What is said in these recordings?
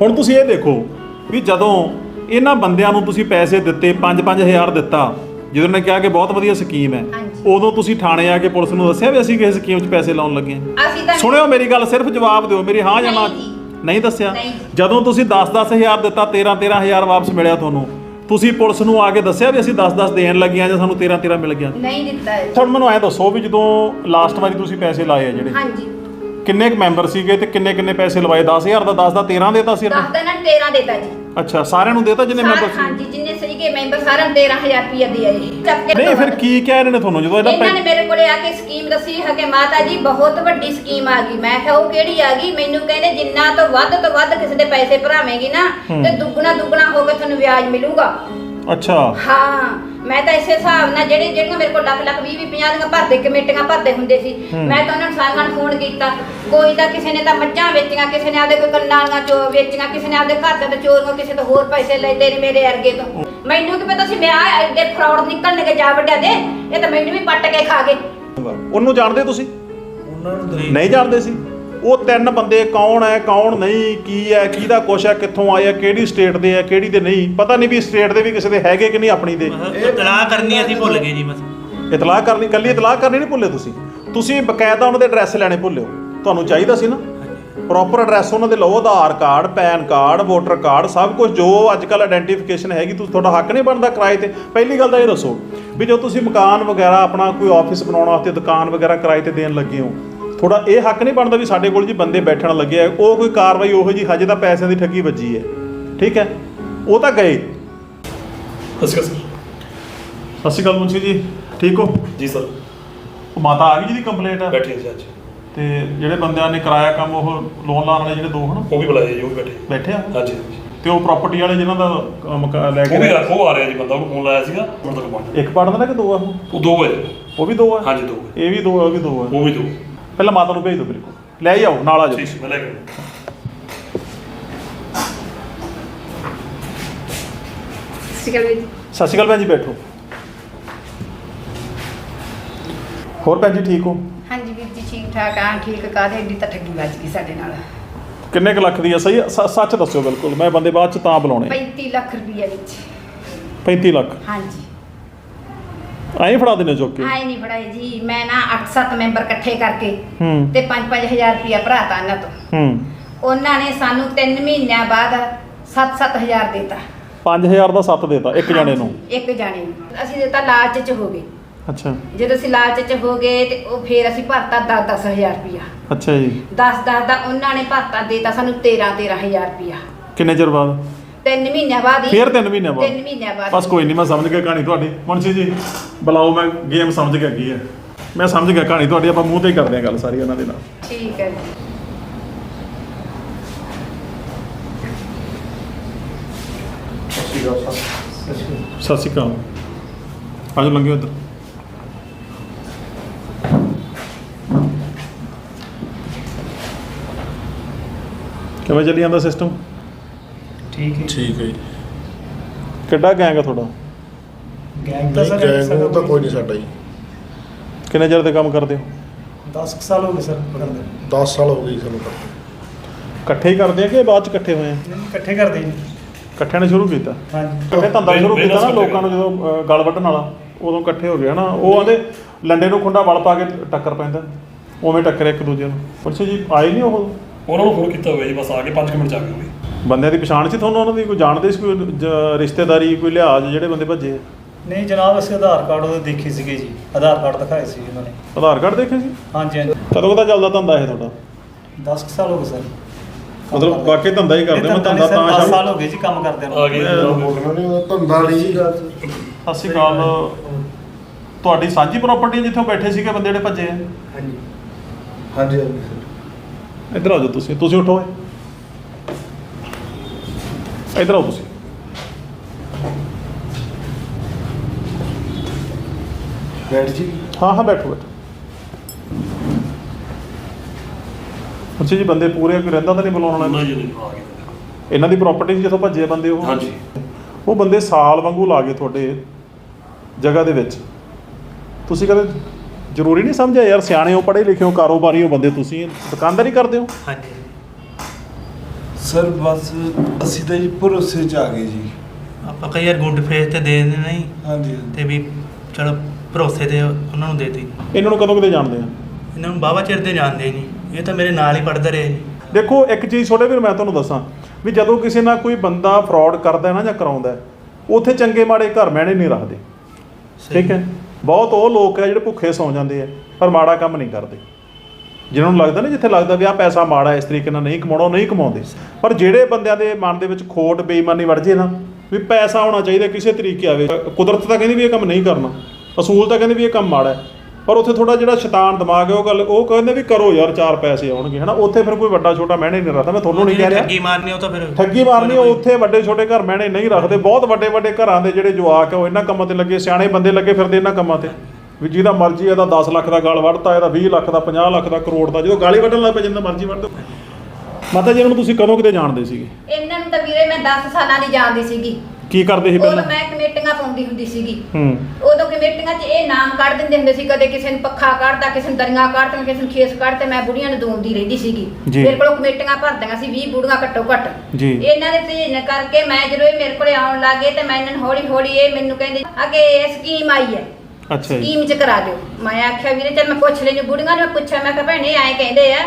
ਹੁਣ ਤੁਸੀਂ ਇਹ ਦੇਖੋ ਵੀ ਜਦੋਂ ਇਹਨਾਂ ਬੰਦਿਆਂ ਨੂੰ ਤੁਸੀਂ ਪੈਸੇ ਦਿੱਤੇ 5-5000 ਦਿੱਤਾ ਜਦੋਂ ਨੇ ਕਿਹਾ ਕਿ ਬਹੁਤ ਵਧੀਆ ਸਕੀਮ ਹੈ। ਉਦੋਂ ਤੁਸੀਂ ਥਾਣੇ ਆ ਕੇ ਪੁਲਿਸ ਨੂੰ ਦੱਸਿਆ ਵੀ ਅਸੀਂ ਕਿਸੇ ਸਕੀਮ 'ਚ ਪੈਸੇ ਲਾਉਣ ਲੱਗੇ ਹਾਂ? ਅਸੀਂ ਤਾਂ ਸੁਣਿਓ ਮੇਰੀ ਗੱਲ ਸਿਰਫ ਜਵਾਬ ਦਿਓ ਮੇਰੀ ਹਾਂ ਜਾਂ ਨਾ ਨਹੀਂ ਦੱਸਿਆ। ਜਦੋਂ ਤੁਸੀਂ 10-10000 ਦਿੱਤਾ 13-13000 ਵਾਪਸ ਮਿਲਿਆ ਤੁਹਾਨੂੰ ਤੁਸੀਂ ਪੁਲਿਸ ਨੂੰ ਆ ਕੇ ਦੱਸਿਆ ਵੀ ਅਸੀਂ 10-10 ਦੇਣ ਲੱਗੀਆਂ ਜਾਂ ਸਾਨੂੰ 13-13 ਮਿਲ ਗਿਆ? ਨਹੀਂ ਦਿੱਤਾ ਹੁਣ ਮੈਨੂੰ ਐ ਦੱਸੋ ਵੀ ਜਦੋਂ ਲਾਸਟ ਵਾਰੀ ਤੁਸੀਂ ਪੈਸੇ ਲਾਏ ਆ ਜਿਹੜੇ ਹਾਂਜੀ। ਕਿੰਨੇ ਕੁ ਮੈਂਬਰ ਸੀਗੇ ਤੇ ਕਿੰਨੇ ਕਿੰਨੇ ਪੈਸੇ ਲਵਾਏ? 10000 ਦਾ 10 ਦਾ 13 ਦੇਤਾ ਸੀ ਦਸ ਦਿਨਾਂ 13 ਦੇਤਾ ਜੀ। ਅੱਛਾ ਸਾਰਿਆਂ ਨੂੰ ਦੇਤਾ ਜਿੰਨੇ ਮੈਂਬਰ ਸਾਰੇ- ਸੀ? ਹਾਂਜੀ ਜਿੰਨੇ ਸੀਗੇ ਮੈਂਬਰ ਸਾਰਿਆਂ ਨੂੰ 13000 ਰੁਪਏ ਦਿਆ ਜੀ। ਚੱਕ ਕੇ ਨਹੀਂ ਫਿਰ ਕੀ ਕਿਹਾ ਇਹਨਾਂ ਨੇ ਤੁਹਾਨੂੰ? ਜਦੋਂ ਇਹਦਾ ਇਹਨਾਂ ਨੇ ਪੈ- ਮੇਰੇ ਕੋਲੇ ਆ ਕੇ ਸਕੀਮ ਦੱਸੀ ਹੈ ਕਿ ਮਾਤਾ ਜੀ ਬਹੁਤ ਵੱਡੀ ਸਕੀਮ ਆ ਗਈ। ਮੈਂ ਕਿਹਾ ਉਹ ਕਿਹੜੀ ਆ ਗਈ? ਮੈਨੂੰ ਕਹਿੰਦੇ ਜਿੰਨਾ ਤੋਂ ਵੱਧ ਤੋਂ ਵੱਧ ਕਿਸੇ ਦੇ ਪੈਸੇ ਭਰਾਵੇਂਗੀ ਨਾ। ਤੇ ਦੁੱਗਣਾ ਦੁੱਗਣਾ ਹੋ ਕੇ ਤੁਹਾਨੂੰ ਵਿਆਜ ਮਿਲੂਗਾ। ਅੱਛਾ। ਹਾਂ। ਮੈਂ ਤਾਂ ਇਸੇ ਹਿਸਾਬ ਨਾਲ ਜਿਹੜੇ ਜਿਹੜੀਆਂ ਮੇਰੇ ਕੋਲ ਲੱਖ ਲੱਖ 20 20 50 ਦੀਆਂ ਭਰਦੇ ਕਮੇਟੀਆਂ ਭਰਦੇ ਹੁੰਦੇ ਸੀ। ਮੈਂ ਤਾਂ ਉਹਨਾਂ ਨੂੰ ਸਾਰਿਆਂ ਨੂੰ ਫੋਨ ਕੀਤਾ। ਕੋਈ ਤਾਂ ਕਿਸੇ ਨੇ ਤਾਂ ਮੱਝਾਂ ਵੇਚੀਆਂ ਕਿਸੇ ਨੇ ਆਪਦੇ ਕੋਈ ਕੰਨਾਂ ਵਾਲੀਆਂ ਚੋ ਵੇਚੀਆਂ ਕਿਸੇ ਨੇ ਆਪਦੇ ਘਰ ਦੇ ਚੋਰੀਆਂ ਕਿਸੇ ਤੋਂ ਹੋਰ ਪੈਸੇ ਲੈਦੇ ਨੇ ਮੇਰੇ ਅਰਗੇ ਤੋਂ। ਮੈਨੂੰ ਕੀ ਪਤਾ ਸੀ ਮੈਂ ਆ ਐਡੇ ਫਰਾਡ ਨਿਕਲਣਗੇ ਜਾ ਵੱਡਿਆ ਦੇ? ਇਹ ਤਾਂ ਮੈਨੂੰ ਵੀ ਪੱਟ ਕੇ ਖਾ ਗਏ। ਉਹਨੂੰ ਜਾਣਦੇ ਤੁਸੀਂ? ਉਹਨਾਂ ਨੂੰ ਨਹੀਂ ਨਹੀਂ ਜਾਣਦੇ ਸੀ। ਉਹ ਤਿੰਨ ਬੰਦੇ ਕੌਣ ਹੈ ਕੌਣ ਨਹੀਂ ਕੀ ਹੈ ਕਿਹਦਾ ਕੁਛ ਹੈ ਕਿੱਥੋਂ ਆਏ ਆ ਕਿਹੜੀ ਸਟੇਟ ਦੇ ਆ ਕਿਹੜੀ ਦੇ ਨਹੀਂ ਪਤਾ ਨਹੀਂ ਵੀ ਸਟੇਟ ਦੇ ਵੀ ਕਿਸੇ ਦੇ ਹੈਗੇ ਕਿ ਨਹੀਂ ਆਪਣੀ ਦੇ। ਇਹ ਤਲਾਕ ਕਰਨੀ ਅਸੀਂ ਭੁੱਲ ਗਏ ਜੀ ਬਸ ਇਤਲਾਹ ਕਰਨੀ ਕੱਲੀ ਇਤਲਾਹ ਕਰਨੀ ਨਹੀਂ ਭੁੱਲੇ ਤੁਸੀਂ। ਤੁਸੀਂ ਬਕਾਇਦਾ ਉਹਨਾਂ ਦੇ ਐਡਰੈਸ ਲੈਣੇ ਭੁੱਲਿਓ ਤੁਹਾਨੂੰ ਚਾਹੀਦਾ ਸੀ ਨਾ। ਪ੍ਰੋਪਰ ਐਡਰੈਸ ਉਹਨਾਂ ਦੇ ਲਓ Aadhaar card PAN card voter card ਸਭ ਕੁਝ ਜੋ ਅੱਜ ਕੱਲ ਆਇਡੈਂਟੀਫਿਕੇਸ਼ਨ ਹੈਗੀ ਤੁਸੀਂ ਤੁਹਾਡਾ ਹੱਕ ਨਹੀਂ ਬਣਦਾ ਕਿਰਾਏ ਤੇ। ਪਹਿਲੀ ਗੱਲ ਤਾਂ ਇਹ ਦੱਸੋ ਵੀ ਜੋ ਤੁਸੀਂ ਮਕਾਨ ਵਗੈਰਾ ਆਪਣਾ ਕੋਈ ਆਫਿਸ ਬਣਾਉਣ ਵਾਸਤੇ ਦੁਕਾਨ ਵਗੈਰਾ ਕਿਰਾਏ ਤੇ ਦੇਣ ਲੱਗੇ ਹੋ ਥੋੜਾ ਇਹ ਹੱਕ ਨਹੀਂ ਬਣਦਾ ਵੀ ਸਾਡੇ ਕੋਲ ਜੀ ਬੰਦੇ ਬੈਠਣ ਲੱਗੇ ਆ ਉਹ ਕੋਈ ਕਾਰਵਾਈ ਉਹੋ ਜੀ ਹਜੇ ਤਾਂ ਪੈਸਿਆਂ ਦੀ ਠੱਗੀ ਵੱਜੀ ਹੈ। ਠੀਕ ਹੈ? ਉਹ ਤਾਂ ਗਏ। ਸਤਿ ਸ਼੍ਰੀ ਸਤਿ ਸ਼੍ਰੀ ਅਕਾਲ ਮੁੰਸ਼ੀ ਜੀ ਠੀਕ ਹੋ? ਜੀ ਸਰ। ਉਹ ਮਾਤਾ ਆ ਗਈ ਜਿਹਦੀ ਕੰਪਲੇਂਟ ਹੈ ਬੈਠੇ ਜੀ ਅੱਜ। ਤੇ ਜਿਹੜੇ ਬੰਦਿਆਂ ਨੇ ਕਰਾਇਆ ਕੰਮ ਉਹ ਲੋਨ ਲਾਣ ਵਾਲੇ ਜਿਹੜੇ ਦੋ ਹਨ? ਉਹ ਵੀ ਬੁਲਾਇਆ ਜੀ ਉਹ ਵੀ ਬੈਠੇ। ਬੈਠੇ ਆ? ਹਾਂਜੀ ਤੇ ਉਹ ਪ੍ਰਾਪਰਟੀ ਵਾਲੇ ਜਿਨ੍ਹਾਂ ਦਾ ਕੰਮ ਕ- ਲੈ ਕੇ ਉਹ ਵੀ ਆ ਉਹ ਆ ਰਿਹਾ ਜੀ ਬੰਦਾ ਉਹਨੂੰ ਫੋਨ ਲਾਇਆ ਸੀਗਾ ਹੁਣ ਤੱਕ ਪਹੁੰਚ ਇੱਕ ਪੜਦਾ ਨਾ ਕਿ ਦੋ ਆ? ਉਹ? ਉਹ ਦੋ ਹੈ। ਜੀ। ਉਹ ਵੀ ਦੋ ਆ? ਹਾਂਜੀ ਦੋ ਇਹ ਵੀ ਦੋ ਆ ਉਹ ਵੀ ਦੋ ਆ? ਉਹ ਵੀ ਦੋ। ਪਹਿਲਾਂ ਮਾਤਾ ਨੂੰ ਭੇਜ ਦਿਓ ਮੇਰੇ ਕੋਲ। ਲੈ ਹੀ ਆਓ ਨਾਲ ਆ ਜਾਓ। ਠੀਕ ਮੈਂ ਲੈ ਕੇ ਸਤਿ ਸ਼੍ਰੀ ਅਕਾਲ ਭੈਣ ਜੀ ਬੈਠੋ। ਹੋਰ ਭੈਣ ਜੀ ਠੀਕ ਹੋ? ਹਾਂਜੀ ਵੀਰ ਜੀ ਠੀਕ ਠਾਕ ਆ। ਠੀਕ ਕਾਦੇ ਏਡੀ ਤਾਂ ਠੱਗੀ ਵੱਜ ਗਈ ਸਾਡੇ ਨਾਲ। ਕਿੰਨੇ ਕੁ ਲੱਖ ਦੀ ਆ? ਸਹੀ ਸ- ਸੱਚ ਦੱਸਿਓ ਬਿਲਕੁਲ। ਮੈਂ ਬੰਦੇ ਬਾਅਦ ਚ ਤਾਂ ਬੁਲਾਉਣੇ 35 ਲੱਖ ਰੁਪਏ ਵਿੱਚ। 35 ਲੱਖ? ਹਾਂਜੀ। ਐਂ ਫੜਾ ਦੇਣੇ ਚੁੱਕ ਕੇ? ਆਏ ਨਹੀਂ ਫੜਾਏ ਜੀ ਮੈਂ ਨਾ 8-7 ਮੈਂਬਰ ਇਕੱਠੇ ਕਰਕੇ ਹੂੰ। ਤੇ 5-5000 ਰੁਪਇਆ ਭਰਾਤਾ ਇਹਨਾਂ ਤੋਂ। ਹੂੰ। ਉਹਨਾਂ ਨੇ ਸਾਨੂੰ 3 ਮਹੀਨਿਆਂ ਬਾਅਦ 7-7000 ਦਿੱਤਾ 5000 ਦਾ 7 ਦੇਤਾ ਇੱਕ ਜਣੇ ਨੂੰ? ਹਾਂਜੀ, ਇੱਕ ਜਾਣੇ ਨੂੰ। ਅਸੀਂ ਦਿੱਤਾ ਲਾਲਚ ਚ ਹੋ ਗਏ। ਅੱਛਾ। ਜਦੋਂ ਅਸੀਂ ਲਾਲਚ ਚ ਹੋ ਗਏ ਤੇ ਉਹ ਫੇਰ ਅਸੀਂ ਭਰਤਾ 10-10000 ਰੁਪਇਆ। ਅੱਛਾ ਜੀ। 10-10 ਦਾ ਉਹਨਾਂ ਨੇ ਭਰਤਾ ਦੇਤਾ ਸਾਨੂੰ 13-13000 ਰੁਪਇਆ। ਕਿੰਨੇ ਚਿਰ ਬਾਅਦ? ਤਿੰਨ ਮਹੀਨਿਆਂ ਬਾਅਦ ਹੀ ਫੇਰ ਤਿੰਨ ਮਹੀਨਿਆਂ ਬਾਅਦ। ਤਿੰਨ ਮਹੀਨਿਆਂ ਬਾਅਦ ਬਸ ਕੋਈ ਨਹੀਂ ਮੈਂ ਸਮਝ ਗਿਆ ਕਹਾਣੀ ਤੁਹਾਡੀ। ਮੁੰਸ਼ੀ ਜੀ ਬੁਲਾਓ ਮੈਂ ਗੇਮ ਸਮਝ ਗਿਆ ਕੀ ਹੈ। ਮੈਂ ਸਮਝ ਗਿਆ ਕਹਾਣੀ ਤੁਹਾਡੀ ਆਪਾਂ ਮੂੰਹ ਤੇ ਹੀ ਕਰਦੇ ਹਾਂ ਗੱਲ ਸਾਰੀ ਉਹਨਾਂ ਦੇ ਨਾਲ। ਠੀਕ ਹੈ ਜੀ। ਸਤਿ ਸ਼੍ਰੀ ਅਕਾਲ ਆਜੋ ਲੰਘਿਓ ਇੱਧਰ। ਕਿਵੇਂ ਚੱਲੀ ਜਾਂਦਾ ਸਿਸਟਮ ਠੀਕ ਹੈ ਠੀਕ ਹੈ ਜੀ। ਕਿੱਡਾ ਗੈਂਗ ਆ ਤੁਹਾਡਾ? ਗੈਂਗ ਤਾਂ ਨਹੀਂ ਸਰ ਗੈਂਗ ਉਹ ਤਾਂ ਕੋਈ ਨਹੀਂ ਸਾਡਾ ਜੀ। ਕਿੰਨੇ ਚਿਰ ਦੇ ਕੰਮ ਕਰਦੇ ਹੋ? 10 ਸਾਲ ਹੋ ਗਏ ਸਰ ਕਰਦੇ 10 ਸਾਲ ਹੋ ਗਏ ਜੀ ਸਾਨੂੰ ਕਰਦੇ ਇਕੱਠੇ ਹੀ ਕਰਦੇ ਆ ਕਿ ਬਾਅਦ ਚ ਇਕੱਠੇ ਹੋਏ ਆ? ਨਹੀਂ ਇਕੱਠੇ ਕਰਦੇ ਜੀ। ਇਕੱਠਿਆਂ ਨੇ ਸ਼ੁਰੂ ਕੀਤਾ? ਹਾਂਜੀ। ਇਕੱਠੇ ਧੰਦਾ ਸ਼ੁਰੂ ਕੀਤਾ ਨਾ ਲੋਕਾਂ ਨੂੰ ਜਦੋਂ ਅਹ, ਗਲ ਵੱਢਣ ਵਾਲਾ ਉਦੋਂ ਇਕੱਠੇ ਹੋ ਗਏ ਨਾ ਉਹ ਆਂਦੇ ਲੰਡੇ ਨੂੰ ਖੁੰਡਾ ਵਲ ਪਾ ਕੇ ਟੱਕਰ ਪੈਂਦਾ। ਉਵੇਂ ਟੱਕਰੇ ਇੱਕ ਦੂਜੇ ਨੂੰ। ਪੁੱਛੋ ਜੀ ਆਏ ਨਹੀਂ ਉਹ? ਉਹਨਾਂ ਨੂੰ ਫੋਨ ਕੀਤਾ ਹੋਇਆ ਜੀ ਬਸ ਆ ਕੇ 5 ਮਿੰਟ ਚ ਆ ਗਏ ਵੀ। ਬੰਦਿਆਂ ਦੀ ਪਛਾਣ ਸੀ ਤੁਹਾਨੂੰ ਉਹਨਾਂ ਦੀ? ਕੋਈ ਜਾਣਦੇ ਸੀ ਕੋਈ ਜ- ਰਿਸ਼ਤੇਦਾਰੀ ਕੋਈ ਲਿਹਾਜ਼ ਜਿਹੜੇ ਬੰਦੇ ਭੱਜੇ? ਆ? ਨਹੀਂ ਜਨਾਬ ਅਸੀਂ ਆਧਾਰ ਕਾਰਡ ਉਹਦੇ ਦੇਖੇ ਸੀਗੇ ਜੀ। ਆਧਾਰ ਕਾਰਡ ਦਿਖਾਏ ਸੀ ਉਹਨਾਂ ਨੇ। ਆਧਾਰ ਕਾਰਡ ਦੇਖੇ ਸੀ? ਹਾਂਜੀ ਹਾਂਜੀ। ਕਦੋਂ ਕਦਾ ਚੱਲਦਾ ਧੰਦਾ ਇਹ ਤੁਹਾਡਾ? 10 ਸਾਲ ਹੋ ਗਏ ਸਰ। ਮਤਲਬ ਵਾਕਈ ਧੰਦਾ ਹੀ ਕਰਦੇ ਮੈਂ ਧੰਦਾ ਤਾਂ ਸਰ 10 ਸ਼ਾਮ ਸਾਲ ਹੋ ਗਏ ਜੀ ਕੰਮ ਕਰਦੇ ਆ ਨੂੰ ਗਏ। ਬੋਲਣਾ ਨਹੀਂ ਧੰਦਾ ਨਹੀਂ ਜੀ। ਸਤਿ ਸ਼੍ਰੀ ਅਕਾਲ ਤੁਹਾਡੀ ਸਾਂਝੀ ਪ੍ਰਾਪਰਟੀ ਜਿੱਥੋਂ ਬੈਠੇ ਸੀਗੇ ਬੰਦੇ ਜਿਹੜੇ ਭੱਜੇ ਆ। ਹਾਂਜੀ। ਹਾਂਜੀ ਹਾਂਜੀ ਸਰ। ਇੱਧਰ ਆ ਜਾਓ ਤੁਸੀਂ ਤੁਸੀਂ ਉਠੋ। ਓਏ ਇੱਧਰ ਆਓ ਤੁਸੀਂ ਬੈਠ ਜੀ ਹਾਂ ਹਾਂ ਬੈਠੋ ਬੈਠੋ। ਅੱਛਾ ਜੀ ਬੰਦੇ ਪੂਰੇ ਕੋਈ ਰਹਿੰਦਾ ਤਾਂ ਨਹੀਂ ਬੁਲਾਉਣ ਨਾ ਵਾਲਾ? ਜੀ ਨਹੀਂ, ਆ ਗਏ। ਇਹਨਾਂ ਦੀ ਪ੍ਰਾਪਰਟੀ ਸੀ ਜਿੱਥੋਂ ਭੱਜੇ ਬੰਦੇ ਉਹ? ਹਾਂਜੀ। ਉਹ ਬੰਦੇ ਸਾਲ ਵਾਂਗੂ ਲਾ ਗਏ ਤੁਹਾਡੇ ਜਗ੍ਹਾ ਦੇ ਵਿੱਚ। ਤੁਸੀਂ ਕਦੇ ਜ਼ਰੂਰੀ ਨਹੀਂ ਸਮਝਿਆ ਯਾਰ ਸਿਆਣੇ ਹੋ ਪੜ੍ਹੇ ਲਿਖੇ ਹੋ ਕਾਰੋਬਾਰੀ ਹੋ ਬੰਦੇ ਤੁਸੀਂ ਦੁਕਾਨਦਾਰੀ ਕਰਦੇ ਹੋ? ਹਾਂਜੀ। ਸਰ ਬਸ ਅਸੀਂ ਤਾਂ ਜੀ ਭਰੋਸੇ ਚ ਆ ਗਏ ਜੀ। ਆਪਾਂ ਕਈ ਵਾਰ ਗੁੱਡ ਫੇਸ ਤੇ ਦੇ ਦਿੰਦੇ ਨਹੀਂ ਹਾਂਜੀ ਤੇ ਵੀ ਚਲੋ ਭਰੋਸੇ ਤੇ ਉਹਨਾਂ ਨੂੰ ਦੇਤੀ ਇਹਨਾਂ ਨੂੰ ਕਦੋਂ ਕਿਤੇ ਜਾਣਦੇ ਆ? ਇਹਨਾਂ ਨੂੰ ਬਾਵਾ ਚਿਰ ਦੇ ਜਾਣਦੇ ਨਹੀਂ ਇਹ ਤਾਂ ਮੇਰੇ ਨਾਲ ਹੀ ਪੜਦਾ ਰਿਹਾ ਜੀ। ਦੇਖੋ ਇੱਕ ਚੀਜ਼ ਛੋਟੇ ਵੀਰ ਮੈਂ ਤੁਹਾਨੂੰ ਦੱਸਾਂ ਵੀ ਜਦੋਂ ਕਿਸੇ ਨਾਲ ਕੋਈ ਬੰਦਾ ਫਰਾਡ ਕਰਦਾ ਹੈ ਨਾ ਜਾਂ ਕਰਾਉਂਦਾ ਹੈ, ਉੱਥੇ ਚੰਗੇ ਮਾੜੇ ਘਰ ਮਹਿਣੇ ਨਹੀਂ ਰੱਖਦੇ। ਠੀਕ ਹੈ? ਬਹੁਤ ਉਹ ਲੋਕ ਹੈ ਜਿਹੜੇ ਭੁੱਖੇ ਸੌਂ ਜਾਂਦੇ ਆ ਪਰ ਮਾੜਾ ਕੰਮ ਨਹੀਂ ਕਰਦੇ। ਜਿਹਨਾਂ ਨੂੰ ਲੱਗਦਾ ਨਾ ਜਿੱਥੇ ਲੱਗਦਾ ਵੀ ਆ ਪੈਸਾ ਮਾੜਾ ਇਸ ਤਰੀਕੇ ਨਾਲ ਨਹੀਂ ਕਮਾਉਣਾ ਨਹੀਂ ਕਮਾਉਂਦੇ। ਪਰ ਜਿਹੜੇ ਬੰਦਿਆਂ ਦੇ ਮਨ ਦੇ ਵਿੱਚ ਖੋਟ ਬੇਈਮਾਨੀ ਵੜ ਜੇ ਨਾ ਵੀ ਪੈਸਾ ਆਉਣਾ ਚਾਹੀਦਾ ਕਿਸੇ ਤਰੀਕੇ ਆਵੇ ਕੁਦਰਤ ਤਾਂ ਕਹਿੰਦੀ ਵੀ ਇਹ ਕੰਮ ਨਹੀਂ ਕਰਨਾ ਅਸੂਲ ਤਾਂ ਕਹਿੰਦੇ ਵੀ ਇਹ ਕੰਮ ਮਾੜਾ ਹੈ। ਪਰ ਉੱਥੇ ਥੋੜਾ ਜਿਹੜਾ ਸ਼ੈਤਾਨ ਦਿਮਾਗ ਹੈ ਉਹ ਗੱਲ ਉਹ ਕਹਿੰਦੇ ਵੀ ਕਰੋ ਯਾਰ ਚਾਰ ਪੈਸੇ ਆਉਣਗੇ ਹਨਾ? ਉੱਥੇ ਫਿਰ ਕੋਈ ਵੱਡਾ ਛੋਟਾ ਮਹਿਣੇ ਨਹੀਂ ਰੱਖਦਾ ਮੈਂ ਤੁਹਾਨੂੰ ਨਹੀਂ ਕਹਿ ਰਿਹਾ। ਠੱਗੀ ਮਾਰਨੀ ਉਹ ਤਾਂ ਫਿਰ ਠੱਗੀ ਮਾਰਨੀ ਉਹ ਉੱਥੇ ਵੱਡੇ ਛੋਟੇ ਘਰ ਮਹਿਣੇ ਨਹੀਂ ਰੱਖਦੇ ਬਹੁਤ ਵੱਡੇ ਵੱਡੇ ਘਰਾਂ ਦੇ ਜਿਹੜੇ ਜਵਾਕ ਆ ਉਹ ਇਹਨਾਂ ਕੰਮਾਂ ਤੇ ਲੱਗੇ ਸਿਆਣੇ ਬੰਦੇ ਲੱਗੇ ਫਿਰਦੇ ਇਹਨਾਂ ਕੰਮਾਂ ਤੇ। ਵੀ ਜਿਹਦਾ ਮਰਜ਼ੀ ਇਹਦਾ 10 ਲੱਖ ਦਾ ਗਾਲ ਵੜਤਾ ਇਹਦਾ 20 ਲੱਖ ਦਾ 50 ਲੱਖ ਦਾ ਕਰੋੜ ਦਾ ਜਦੋਂ ਗਾਲੀ ਵੱਢਣ ਲੱਗ ਪੈ ਜਾਂਦਾ ਮਰਜ਼ੀ ਵੱਢ ਮਾਤਾ ਜੀ ਇਹਨਾਂ ਨੂੰ ਤੁਸੀਂ ਕਦੋਂ ਕਿਤੇ ਜਾਣਦੇ ਸੀਗੇ? ਇਹਨਾਂ ਨੂੰ ਤਾਂ ਵੀਰੇ ਮੈਂ 10 ਸਾਲਾਂ ਦੀ ਜਾਣਦੀ ਸੀਗੀ। ਕੀ ਕਰਦੇ ਸੀ ਉਦੋਂ ਪਹਿਲਾਂ? ਮੈਂ ਕਮੇਟੀਆਂ ਪਾਉਂਦੀ ਹੁੰਦੀ ਸੀਗੀ। ਹੂੰ। ਉਦੋਂ ਕਮੇਟੀਆਂ 'ਚ ਇਹ ਨਾਮ ਕੱਢ ਦਿੰਦੇ ਹੁੰਦੇ ਸੀ ਕਦੇ ਕਿਸੇ ਨੂੰ ਪੱਖਾ ਕੱਢਦਾ ਕਿਸੇ ਨੂੰ ਦਰੀਆਂ ਕੱਢਦਾ ਕਿਸੇ ਨੂੰ ਖੇਸ ਕੱਢ ਤੇ ਮੈਂ ਬੁੜੀਆਂ ਨੂੰ ਦੋਂਦੀ ਰਹਿੰਦੀ ਸੀਗੀ। ਜੀ। ਮੇਰੇ ਕੋਲ ਕਮੇਟੀਆਂ ਭਰਦੀਆਂ ਸੀ 20 ਬੁੜੀਆਂ ਘੱਟੋ ਘੱਟ। ਜੀ। ਇਹਨਾਂ ਦੇ ਤੇ ਕਰਕੇ ਮੈਂ ਜਦੋਂ ਇਹ ਮੇਰੇ ਕੋਲੇ ਆਉਣ ਲੱਗੇ ਤੇ ਮੈਂ ਇਹਨਾਂ ਨੂੰ ਹੌਲੀ ਹੌਲੀ ਇਹ ਮੈਨੂੰ ਕਹਿੰਦੇ ਅੱਗੇ ਇਹ ਸਕੀਮ ਆਈ ਹੈ। ਅੱਛਾ ਜੀ। ਸਕੀਮ 'ਚ ਕਰਾ ਦਿਓ। ਮੈਂ ਆਖਿਆ ਵੀਰੇ ਚੱਲ ਮੈਂ ਪੁੱਛ ਲੈਣੀ ਬੁੜੀਆਂ ਨੂੰ ਮੈਂ ਪੁੱਛਿਆ ਮੈਂ ਕਿਹਾ ਭੈਣੇ ਐਂ ਕਹਿੰਦੇ ਆ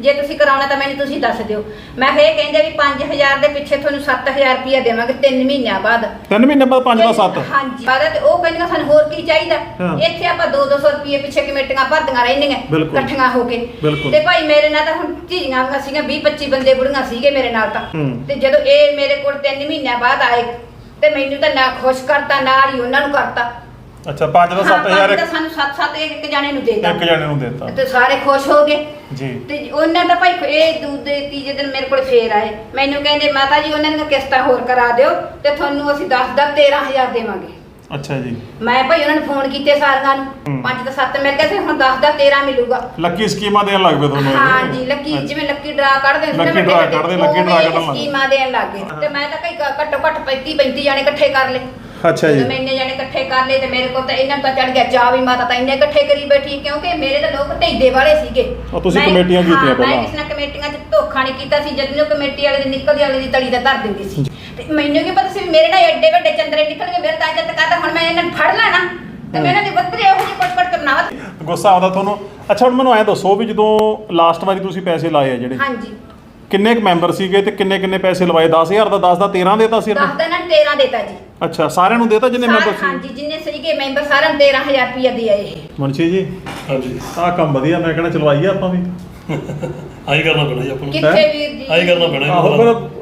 ਜੇ ਤੁਸੀਂ ਕਰਾਉਣਾ ਤਾਂ ਮੈਨੂੰ ਤੁਸੀਂ ਦੱਸ ਦਿਓ। ਮੈਂ ਕਿਹਾ ਇਹ ਕਹਿੰਦੇ ਵੀ 5000 ਦੇ ਪਿੱਛੇ ਤੁਹਾਨੂੰ 7000 ਰੁਪਇਆ ਦੇਵਾਂਗੇ 3 ਮਹੀਨਿਆਂ ਬਾਅਦ। ਤਿੰਨ ਮਹੀਨੇ ਬਾਅਦ 5 ਦਾ 7 ਹਾਂਜੀ ਬਾਅਦ ਤੇ ਉਹ ਕਹਿੰਦੀਆਂ ਸਾਨੂੰ ਹੋਰ ਕੀ ਚਾਹੀਦਾ? ਹਾਂ। ਇੱਥੇ ਆਪਾਂ 2-200 ਰੁਪਏ ਪਿੱਛੇ ਕਮੇਟੀਆਂ ਭਰਦੀਆਂ ਰਹਿੰਦੀਆਂ ਬਿਲਕੁਲ। ਇਕੱਠੀਆਂ ਹੋ ਕੇ। ਬਿਲਕੁਲ। ਤੇ ਭਾਈ ਮੇਰੇ ਨਾਲ ਤਾਂ ਹੁਣ ਧੀਆਂ ਵੀ ਸੀਗੀਆਂ 20-25 ਬੰਦੇ ਬੁੜੀਆਂ ਸੀਗੇ ਮੇਰੇ ਨਾਲ ਤਾਂ। ਹੂੰ। ਤੇ ਜਦੋਂ ਇਹ ਮੇਰੇ ਕੋਲ 3 ਮਹੀਨਿਆਂ ਬਾਅਦ ਆਏ ਤੇ ਮੈਨੂੰ ਤਾਂ ਨਾ ਖੁਸ਼ ਕਰਤਾ ਨਾਲ ਹੀ ਉਹਨਾਂ ਨੂੰ ਕਰਤਾ। ਅੱਛਾ 5 ਦਾ ਹਾਂ, 7000 ਪੰਜ ਤਾਂ ਸਾਨੂੰ 7-7 ਇੱਕ ਇੱਕ ਜਾਣੇ ਨੂੰ ਦੇਤਾ ਇੱਕ ਜਣੇ ਨੂੰ ਦਿੱਤਾ ਤੇ। ਸਾਰੇ ਖੁਸ਼ ਹੋ ਗਏ। ਜੀ। ਤੇ ਉਹਨਾਂ ਦਾ ਭਾਈ ਇਹ ਦੂਜੇ ਤੀਜੇ ਦਿਨ ਮੇਰੇ ਕੋਲ ਫੇਰ ਆਏ। ਮੈਨੂੰ ਕਹਿੰਦੇ ਮਾਤਾ ਜੀ ਉਹਨਾਂ ਦੀਆਂ ਕਿਸ਼ਤਾਂ ਹੋਰ ਕਰਾ ਦਿਓ ਤੇ ਤੁਹਾਨੂੰ ਅਸੀਂ 10 ਦਾ 13000 ਦੇਵਾਂਗੇ। ਅੱਛਾ ਜੀ। ਮੈਂ ਭਾਈ ਉਹਨਾਂ ਨੂੰ ਫੋਨ ਕੀਤੇ ਸਾਰਿਆਂ ਨੂੰ। ਹੂੰ। ਪੰਜ ਤੋਂ ਸੱਤ ਮਿਲ ਗਏ ਸੀ ਹੁਣ 10 ਦਾ 13 ਮਿਲੂਗਾ। ਲੱਕੀ ਸਕੀਮਾਂ ਦੇਣ ਲੱਗ ਪਏ ਤੁਹਾਨੂੰ। ਹਾਂ ਜੀ ਲੱਕੀ। ਜਿਵੇਂ ਲੱਕੀ ਡਰਾ ਕੱਢਦੇ ਹੁੰਦੇ ਲੱਕੀ ਡਰਾ ਕੱਢਦੇ, ਲੱਕੀ ਡਰਾ ਕੱਢਣ ਲੱਗ। ਸਕੀਮਾਂ ਦੇਣ ਲੱਗ ਤੇ ਮੈਂ ਤਾਂ ਕਈ ਘੱਟੋ ਘੱਟ 35 35 ਜਾਣੇ ਇਕੱਠੇ ਕਰ ਲਏ। ਅੱਛਾ ਜੀ। ਜਦੋਂ ਮੈਂ ਇੰਨੇ ਜਾਣੇ ਇਕੱਠੇ ਕਰ ਲਏ ਤੇ ਮੇਰੇ ਕੋਲ ਤਾਂ ਇਹਨਾਂ ਨੂੰ ਤਾਂ ਚੜ ਗਿਆ ਚਾਹ ਵੀ ਮਾਤਾ ਤਾਂ ਇੰਨੇ ਇਕੱਠੇ ਕਰੀ ਬੈਠੀ ਕਿਉਂਕਿ ਮੇਰੇ ਤਾਂ ਲੋਕ ਢੇਡੇ ਵਾਲੇ ਸੀਗੇ। ਉਹ ਤੁਸੀਂ ਮੈਂ- ਕਮੇਟੀਆਂ ਕੀਤੀਆਂ ਹਾਂ, ਪਹਿਲਾਂ। ਮੈਂ ਕਿਸੇ ਨਾਲ ਕਮੇਟੀਆਂ 'ਚ ਧੋਖਾ ਨਹੀਂ ਕੀਤਾ ਸੀ ਜਦੋਂ ਕਮੇਟੀ ਵਾਲੇ ਦੀ ਨਿਕਲਦੀ ਵਾਲੇ ਦੀ ਤਲੀ ਦਾ ਧਰ ਦਿੰਦੀ ਸੀ। ਤੇ ਮੈਨੂੰ ਕੀ ਪਤਾ ਸੀ ਵੀ ਮੇਰੇ ਨਾਲ ਐਡੇ ਵੱਡੇ ਚੰਦਰੇ ਨਿਕਲਣਗੇ ਮੇਰੇ ਤਾਂ ਇੱਜ਼ਤ ਕਰਦਾ ਹੁਣ ਮੈਂ ਇਹਨਾਂ ਨੂੰ ਫੜ ਲੈਣਾ। ਤੇ ਮੈਂ ਇਹਨਾਂ ਦੀ ਬੱਤਰੀ ਇਹੋ ਜਿਹੀ ਕੁੱਟ ਕੁੱਟ ਕੇ ਬਣਾਵਾ ਗੁੱਸਾ ਆਉਂਦਾ ਤੁਹਾਨੂੰ? ਅੱਛਾ ਹੁਣ ਮੈਨੂੰ ਐਂ ਦੱਸੋ ਵੀ ਜਦੋਂ ਲਾਸਟ ਵਾਰੀ ਤੁਸੀਂ ਪੈਸੇ ਲਾਏ ਆ ਜਿਹੜੇ ਹਾਂਜੀ। ਕਿੰਨੇ ਕੁ ਮੈਂਬਰ ਸੀਗੇ ਤੇ ਕਿੰਨੇ ਕਿੰਨੇ ਪੈਸੇ ਲਵਾਏ? 10000 ਦਾ 10 ਦਾ 13 ਦੇਤਾ ਸੀ ਦਸ ਇਹਨਾਂ ਦਾ ਇਹਨਾਂ ਨੂੰ 13 ਦੇਤਾ ਜੀ। ਅੱਛਾ ਸਾਰਿਆਂ ਨੂੰ ਦੇਤਾ ਜਿੰਨੇ ਮੈਂਬਰ ਸਾਰੇ ਸੀ ਹਾਂਜੀ ਜਿੰਨੇ ਸੀਗੇ ਮੈਂਬਰ ਸਾਰਿਆਂ ਨੂੰ 13000 ਰੁਪਇਆ ਦੇ ਆਏ ਇਹ। ਮੁਨਸ਼ੀ ਜੀ ਹਾਂਜੀ। ਆਹ ਕੰਮ ਵਧੀਆ ਮੈਂ ਕਹਿੰਦਾ ਚਲਵਾਈਏ ਆਪਾਂ ਵੀ। ਆਹੀ ਕਰਨਾ ਪੈਣਾ ਜੀ ਆਪਾਂ ਨੂੰ। ਕਿੱਥੇ ਵੀਰ ਜੀ? ਆਹੀ ਕਰਨਾ ਪੈਣਾ ਜੀ ਆਹੋ। ਫਿਰ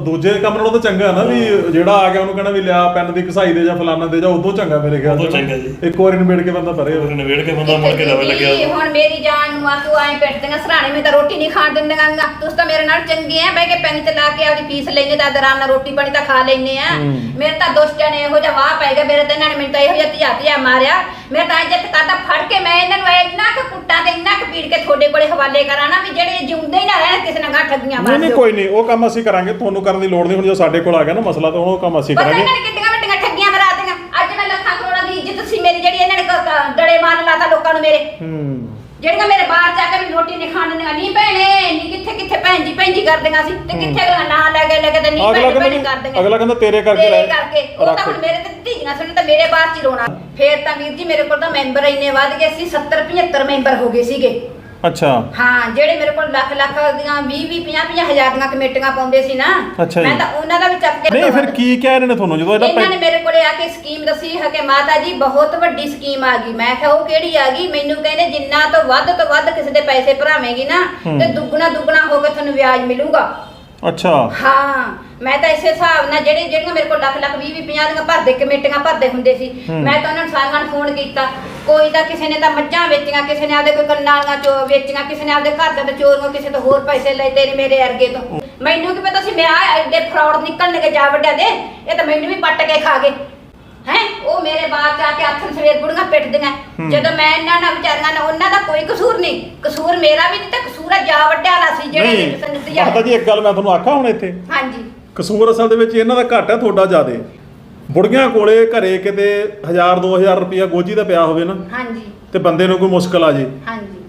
ਦੂਜੇ ਕੰਮ ਨਾਲੋਂ ਤਾਂ ਚੰਗਾ ਨਾ ਵੀ ਜਿਹੜਾ ਆ ਗਿਆ ਉਹਨੂੰ ਕਹਿਣਾ ਵੀ ਲਿਆ ਪੈਨ ਦੀ ਘਸਾਈ ਦੇ ਜਾਂ ਫਲਾਣਾ ਦੇ ਜਾਂ ਉਦੋਂ ਚੰਗਾ ਮੇਰੇ ਖਿਆਲ ਉਦੋਂ ਚ। ਚੰਗਾ ਜੀ। ਇੱਕ ਵਾਰੀ ਨਿਬੇੜ ਕੇ ਬੰਦਾ ਪਰੇ ਹੋਵੇ ਨਵੇੜ ਕੇ ਬੰਦਾ ਮੁੜ ਕੇ ਲਵੇ ਲੱਗਿਆ ਹੁਣ ਮੇਰੀ ਜਾਨ ਨੂੰ ਆ ਤੂੰ ਐਂ ਪਿੱਟਦੀਆਂ ਸਰਾਣੇ ਮੈਂ ਤਾਂ ਰੋਟੀ ਨਹੀਂ ਖਾਣ ਦਿੰਦੀਆਂ ਗਾ ਤੁਸੀਂ ਤਾਂ ਮੇਰੇ ਨਾਲ ਚੰਗੇ ਆ ਬਹਿ ਕੇ ਪੈਨ ਚ ਲਾ ਕੇ ਆਪਦੀ ਫੀਸ ਲੈਨੇ ਤਾਂ ਆਰਾਮ ਨਾਲ ਰੋਟੀ ਪਾਣੀ ਤਾਂ ਖਾ ਲੈਨੇ ਆ। ਮੇਰੇ ਤਾਂ ਦੋਸਤਾਂ ਨੇ ਇਹੋ ਜਿਹਾ ਵਾਹ ਪੈ ਗਿਆ ਮੇਰੇ ਤਾਂ ਇਹਨਾਂ ਨੇ ਮੈਨੂੰ ਤਾਂ ਇਹੋ ਜਿਹਾ ਧਿਆ ਧਿਆ ਮਾਰਿਆ ਮੈਂ ਤਾਂ ਇੱਜ਼ਤ ਕਰਦਾ ਫੜ ਕੇ ਮੈਂ ਇਹਨਾਂ ਨੂੰ ਇੰਨਾ ਕੁ ਕੁੱਟਾਂ ਤੇ ਇੰਨਾ ਕੁ ਪੀੜ ਕੇ ਤੁਹਾਡੇ ਕੋਲੇ ਹਵਾਲੇ ਕਰਾਂ ਨਾ ਵੀ ਜਿਹੜੇ ਜਿਉਂਦੇ ਹੀ ਨਾ ਰਹਿਣ ਕਿਸੇ ਨਾਲ ਠੱਗੀਆਂ ਨਹੀਂ ਨਹੀਂ ਮਾਰ ਕੋਈ ਨਹੀਂ ਉਹ ਕੰਮ ਅਸੀਂ ਕਰਾਂਗੇ ਤੁਹਾਨੂੰ ਕਰਨ ਦੀ ਲੋੜ ਨਹੀਂ ਹੁਣ ਜੋ ਸਾਡੇ ਕੋਲ ਆ ਗਿਆ ਨਾ ਮਸਲਾ ਤਾਂ ਉਹ ਕੰਮ ਅਸੀਂ ਪਤਾ ਕਰਾਂਗੇ। ਇਹਨਾਂ ਨੇ ਕਿੱਡੀਆਂ ਵੱਡੀਆਂ ਠੱਗੀਆਂ ਮਰਾਤੀਆਂ ਅੱਜ ਮੈਂ ਲੱਖਾਂ ਕਰੋੜਾਂ ਦੀ ਇੱਜ਼ਤ ਸੀ ਮੇਰੀ ਜਿਹੜੀ ਇਹਨਾਂ ਨੇ ਕ- ਕ- ਡੜੇ ਮਾਰਨ ਲਾਤਾ ਲੋਕਾਂ ਨੂੰ ਮੇਰੇ। ਹੂੰ। ਜਿਹੜੀਆਂ ਮੇਰੇ ਬਾਹਰ ਜਾ ਕੇ ਰੋਟੀ ਨਹੀਂ ਖਾਣ ਦਿੰਦੀਆਂ ਨਹੀਂ ਭੈਣੇ ਨਹੀਂ ਕਿੱਥੇ ਕਿੱਥੇ ਭੈਣ ਜੀ ਭੈਣ ਜੀ ਕਰਦੀਆਂ ਸੀ ਤੇ ਕਿੱਥੇ ਅਗਲਾ ਨਾਂ ਲੈ ਕੇ ਲੈ ਕੇ ਤੇ ਨਹੀਂ ਅਗਲਾ ਭੈਣੇ ਭੈਣੇ ਕਹਿੰਦਾ ਕਰਦੀਆਂ। ਅਗਲਾ ਕਹਿੰਦਾ ਤੇਰੇ ਕਰਕੇ ਤੇਰੇ ਕਰਕੇ। ਉਹ ਤਾਂ। ਹੁਣ ਮੇਰੇ ਤੇ ਧੀਆਂ ਸੁਣ ਤਾਂ ਮੇਰੇ ਬਾਹਰ ਚ ਹੀ ਰੋਣਾ। ਫੇਰ ਤਾਂ ਵੀਰ ਜੀ ਮੇਰੇ ਕੋਲ ਤਾਂ ਮੈਂਬਰ ਇੰਨੇ ਵੱਧ ਗਏ ਸੀ 70 75 ਮੈਂਬਰ ਹੋ ਗਏ ਸੀਗੇ। ਅੱਛਾ। ਹਾਂ ਜਿਹੜੇ ਮੇਰੇ ਕੋਲ ਲੱਖ ਲੱਖ ਦੀਆਂ 20 20 50 50 ਹਜ਼ਾਰ ਦੀਆਂ ਕਮੇਟੀਆਂ ਪਾਉਂਦੇ ਸੀ ਨਾ ਅੱਛਾ ਜੀ। ਮੈਂ ਤਾਂ ਉਹਨਾਂ ਦਾ ਵੀ ਚੱਕ ਕੇ ਨਹੀਂ ਫਿਰ ਕੀ ਕਹਿ ਰਹੇ ਨੇ ਤੁਹਾਨੂੰ ਜਦੋਂ ਇਹਦਾ ਇਹਨਾਂ ਨੇ ਪੈ- ਮੇਰੇ ਕੋਲੇ ਆ ਕੇ ਸਕੀਮ ਦੱਸੀ ਹੈ ਕਿ ਮਾਤਾ ਜੀ ਬਹੁਤ ਵੱਡੀ ਸਕੀਮ ਆ ਗਈ। ਮੈਂ ਕਿਹਾ ਉਹ ਕਿਹੜੀ ਆ ਗਈ? ਮੈਨੂੰ ਕਹਿੰਦੇ ਜਿੰਨਾ ਤੋਂ ਵੱਧ ਤੋਂ ਵੱਧ ਕਿਸੇ ਦੇ ਪੈਸੇ ਭਰਾਵੇਂਗੀ ਨਾ ਹੂੰ। ਤੇ ਦੁੱਗਣਾ ਦੁੱਗਣਾ ਹੋ ਕੇ ਤੁਹਾਨੂੰ ਵਿਆਜ ਮਿਲੂਗਾ। ਅੱਛਾ। ਹਾਂ ਮੈਂ ਤਾਂ ਇਸੇ ਹਿਸਾਬ ਨਾਲ ਜਿਹੜੇ ਜਿਹੜੀਆਂ ਮੇਰੇ ਕੋਲ ਲੱਖ ਲੱਖ 20 20 50 ਦੀਆਂ ਭਰਦੇ ਕਮੇਟੀਆਂ ਭਰਦੇ ਹੁੰਦੇ ਸੀ ਹੂੰ। ਮੈਂ ਤਾਂ ਉਹਨਾਂ ਨੂੰ ਸਾਰਿਆਂ ਨੂੰ ਫੋਨ ਕੀਤਾ। ਕੋਈ ਤਾਂ ਕਿਸੇ ਨੇ ਤਾਂ ਮੱਝਾਂ ਵੇਚੀਆਂ ਕਿਸੇ ਨੇ ਆਪਦੇ ਕੋਈ ਕੰਨਾਂ ਵਾਲੀਆਂ ਚੋ ਵੇਚੀਆਂ ਕਿਸੇ ਨੇ ਆਪਦੇ ਘਰ ਦੇ ਤੋਂ ਚੋਰੀਆਂ ਕਿਸੇ ਤੋਂ ਹੋਰ ਪੈਸੇ ਲਏ ਤੇਰੇ ਮੇਰੇ ਅਰਗੇ ਤੋਂ। ਮੈਨੂੰ ਕੀ ਪਤਾ ਸੀ ਮੈਂ ਆ ਐਡੇ ਫਰਾਡ ਨਿਕਲਣਗੇ ਜਾ ਵੱਡਿਆਂ ਦੇ ਇਹ ਤਾਂ ਮੈਨੂੰ ਵੀ ਪੱਟ ਕੇ ਖਾ ਗਏ। ਹੈ? ਉਹ ਮੇਰੇ ਚ ਆ ਕੇ ਆਥਣ ਸਵੇਰ ਬੁੜੀਆਂ ਪਿੱਟਦੀਆਂ। ਜਦੋਂ ਮੈਂ ਇਹਨਾਂ ਨਾਲ ਵਿਚਾਰੀਆਂ ਨਾਲ ਉਹਨਾਂ ਦਾ ਕੋਈ ਕਸੂਰ ਨਹੀਂ। ਕਸੂਰ ਮੇਰਾ ਵੀ ਨਹੀਂ ਤੇ ਕਸੂਰ ਆ ਜਾ ਵੱਡਿਆਂ ਦਾ ਸੀ ਜਿਹੜੇ ਕਿਸੇ ਨੂੰ ਨਹੀਂ ਮਾਤਾ ਜੀ ਇੱਕ ਗੱਲ ਮੈਂ ਤੁਹਾਨੂੰ ਆਖਾਂ ਹੁਣ ਇੱਥੇ। ਹਾਂਜੀ। ਕਸੂਰ ਅਸਲ ਦੇ ਵਿੱਚ ਇਹਨਾਂ ਦਾ ਘੱਟ ਹੈ ਤੁਹਾਡਾ ਜ਼ਿਆਦੇ। ਬੁੜੀਆਂ ਕੋਲੇ ਘਰੇ ਕਿਤੇ 1000 2000 ਰੁਪਇਆ ਗੋਜੀ ਦਾ ਪਿਆ ਹੋਵੇ ਨਾ ਹਾਂਜੀ। ਤੇ ਬੰਦੇ ਨੂੰ ਕੋਈ ਮੁਸ਼ਕਲ ਆ ਜੇ। ਹਾਂਜੀ।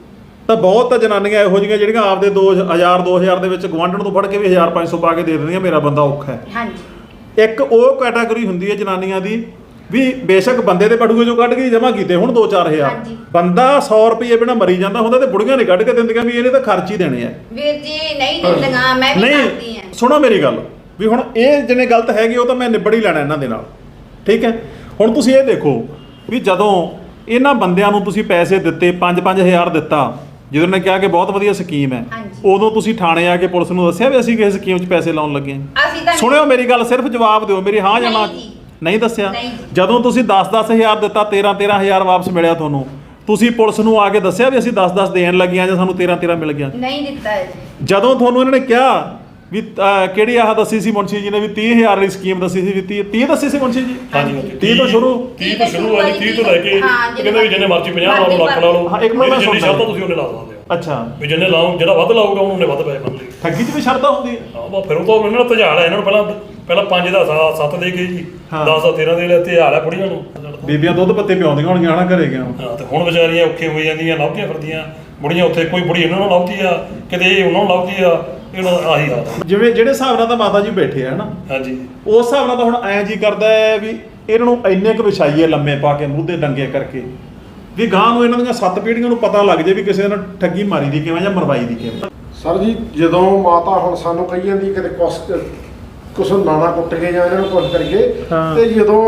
ਤਾਂ ਬਹੁਤ ਤਾਂ ਜਨਾਨੀਆਂ ਇਹੋ ਜਿਹੀਆਂ ਜਿਹੜੀਆਂ ਆਪਦੇ 2000 2000 ਦੇ ਵਿੱਚ ਗਵਾਂਢਣ ਤੋਂ ਫੜ ਕੇ ਵੀ 1500 ਪਾ ਕੇ ਦੇ ਦਿੰਦੀਆਂ ਮੇਰਾ ਬੰਦਾ ਔਖਾ ਹੈ। ਹਾਂਜੀ। ਇੱਕ ਉਹ ਕੈਟਾਗਰੀ ਹੁੰਦੀ ਹੈ ਜਨਾਨੀਆਂ ਦੀ ਵੀ ਬੇਸ਼ੱਕ ਬੰਦੇ ਦੇ ਬਟੂਏ ਚੋਂ ਕੱਢ ਕੇ ਜਮਾ ਕੀਤੇ ਹੁਣ 2-4000 ਹਾਂਜੀ। ਬੰਦਾ 100 ਰੁਪਏ ਬਿਨਾ ਮਰੀ ਜਾਂਦਾ ਹੁੰਦਾ ਤੇ ਬੁੜੀਆਂ ਨੇ ਕੱਢ ਕੇ ਦਿੰਦੀਆਂ ਵੀ ਇਹਨੇ ਤਾਂ ਖਰਚ ਹੀ ਦੇਣੇ ਆ। ਵੀਰ ਜੀ ਨਹੀਂ ਦਿੰਦੀਆਂ ਮੈਂ ਵੀ ਕਰਦੀ ਆ ਸੁਣੋ ਮੇਰੀ ਗੱਲ। ਵੀ ਹੁਣ ਇਹ ਜਿਹਨੇ ਗਲਤ ਹੈਗੀ ਉਹ ਤਾਂ ਮੈਂ ਨਿਬੜ ਹੀ ਲੈਣਾ ਇਹਨਾਂ ਦੇ ਨਾਲ। ਠੀਕ ਹੈ? ਹੁਣ ਤੁਸੀਂ ਇਹ ਦੇਖੋ ਵੀ ਜਦੋਂ ਇਹਨਾਂ ਬੰਦਿਆਂ ਨੂੰ ਤੁਸੀਂ ਪੈਸੇ ਦਿੱਤੇ 5-5000 ਦਿੱਤਾ ਜਦੋਂ ਨੇ ਕਿਹਾ ਕਿ ਬਹੁਤ ਵਧੀਆ ਸਕੀਮ ਹੈ। ਉਦੋਂ ਤੁਸੀਂ ਥਾਣੇ ਆ ਕੇ ਪੁਲਿਸ ਨੂੰ ਦੱਸਿਆ ਵੀ ਅਸੀਂ ਕਿਸੇ ਸਕੀਮ 'ਚ ਪੈਸੇ ਲਾਉਣ ਲੱਗੇ ਹਾਂ? ਸੁਣਿਓ ਮੇਰੀ ਗੱਲ ਸਿਰਫ ਜਵਾਬ ਦਿਓ ਮੇਰੀ ਹਾਂ ਜਾਂ ਨਾ ਨਹੀਂ ਦੱਸਿਆ। ਜਦੋਂ ਤੁਸੀਂ 10-10000 ਦਿੱਤਾ 13-13000 ਵਾਪਸ ਮਿਲਿਆ ਤੁਹਾਨੂੰ ਤੁਸੀਂ ਪੁਲਿਸ ਨੂੰ ਆ ਕੇ ਦੱਸਿਆ ਵੀ ਅਸੀਂ 10-10 ਦੇਣ ਲੱਗੀਆਂ ਜਾਂ ਸਾਨੂੰ 13-13 ਮਿਲ ਗਿਆ? ਨਹੀਂ ਦਿੱਤਾ ਜਦੋਂ ਤੁਹਾਨੂੰ ਇਹਨਾਂ ਨੇ ਕਿਹਾ ਵੀ ਅਹ, ਕਿਹੜੀ ਆਹ ਦੱਸੀ ਸੀ ਮੁਨਸ਼ੀ ਜੀ ਨੇ ਵੀ 30000 ਵਾਲੀ ਸਕੀਮ ਦੱਸੀ ਸੀ ਵੀ 30 30 ਦੱਸੀ ਸੀ ਮੁਨਸ਼ੀ ਜੀ? ਹਾਂਜੀ ਹਾਂਜੀ। 30 ਤੋਂ ਸ਼ੁਰੂ? 30 ਤੋਂ ਸ਼ੁਰੂ ਆ ਜੀ 30 ਤੋਂ ਲੈ ਕੇ ਹਾਂ, ਕਹਿੰਦੇ ਵੀ ਜਿੰਨੇ ਮਰਜ਼ੀ 50 ਲਾ ਲਓ ਲੱਖ ਲਾ ਲਓ। ਹਾਂ, ਇੱਕ ਮਿੰਟ ਮੈਂ ਜਿੰਨੀ ਸੁਣਦਾ। ਸ਼ਰਤਾਂ ਤੁਸੀਂ ਉਹਨੇ ਲਾ ਸਕਦੇ ਹੋ ਅੱਛਾ। ਵੀ ਜਿੰਨੇ ਲਾਓ ਜਿਹੜਾ ਵੱਧ ਲਾਊਗਾ ਉਹਨੇ ਵੱਧ ਪੈਸੇ ਮੰਨ ਲਏ ਠੱਗੀ 'ਚ ਵੀ ਸ਼ਰਤਾਂ ਹੁੰਦੀ ਹੈ ਬਾ ਫਿਰ ਉਹ ਤਾਂ ਇਹਨਾਂ ਨੂੰ ਤਜਾਲ ਹੈ ਇਹਨਾਂ ਨੂੰ ਪਹਿਲਾਂ ਪਹਿਲਾਂ 5 ਦਾ 7 ਦੇ ਗਏ ਜੀ। ਹਾਂ। 10 ਦਾ 13 ਦੇ ਲਿਆ ਤੇ ਹਾਲ ਹੈ ਬੁੜੀਆਂ ਨੂੰ। ਬੀਬੀਆਂ ਦੁੱਧ ਪੱਤੇ ਪਿਆਉਂਦੀਆਂ ਹੋਣਗੀਆਂ ਹਨਾ ਘਰੇ ਗਿਆ ਹਾਂ ਤੇ ਹੁਣ ਵਿਚਾਰੀਆਂ ਔਖੇ ਹੋਈ ਜਾਂਦੀਆਂ ਲੱਭਦੀਆਂ ਫਿਰਦੀਆਂ। ਬੁੜੀਆਂ ਉੱਥੇ ਕੋਈ ਬੁੜੀ ਇਹਨਾਂ ਨੂੰ ਲੱਭਦੀ ਆ ਕਿਤੇ ਇਹ ਉਹਨਾਂ ਨੂੰ ਲੱਭਦੀ ਆ। ਇਹਨਾਂ ਦਾ ਆਹੀ ਹਾਲ ਆ ਜਿਵੇਂ ਜਿਹੜੇ ਹਿਸਾਬ ਨਾਲ ਤਾਂ ਮਾਤਾ ਜੀ ਬੈਠੇ ਆ ਨਾ ਹਾਂਜੀ। ਉਸ ਹਿਸਾਬ ਨਾਲ ਤਾਂ ਹੁਣ ਐਂ ਜੀ ਕਰਦਾ ਹੈ ਵੀ ਇਹਨਾਂ ਨੂੰ ਇੰਨੇ ਕੁ ਵਿਛਾਈਏ ਲੰਮੇ ਪਾ ਕੇ ਦੇ ਡੰਗੇ ਕਰਕੇ। ਵੀ ਗਾਂ ਨੂੰ ਇਹਨਾਂ ਦੀਆਂ ਸੱਤ ਪੀੜ੍ਹੀਆਂ ਨੂੰ ਪਤਾ ਲੱਗ ਜੇ ਵੀ ਕਿਸੇ ਨਾਲ ਠੱਗੀ ਮਾਰੀ ਦੀ ਕਿਵੇਂ ਜਾਂ ਮਰਵਾਈ ਦੀ ਕਿਵੇਂ। ਸਰ ਜੀ ਜਦੋਂ ਮਾਤਾ ਹੁਣ ਸਾਨੂੰ ਕਹੀ ਜਾਂਦੀ ਕਿਤੇ ਕੁਛ ਕੁਛ ਨਾਣਾ ਕੁੱਟ ਕੇ ਜਾਂ ਇਹਨਾਂ ਨੂੰ ਕੁਛ ਕਰੀਏ ਹਾਂ। ਤੇ ਜਦੋਂ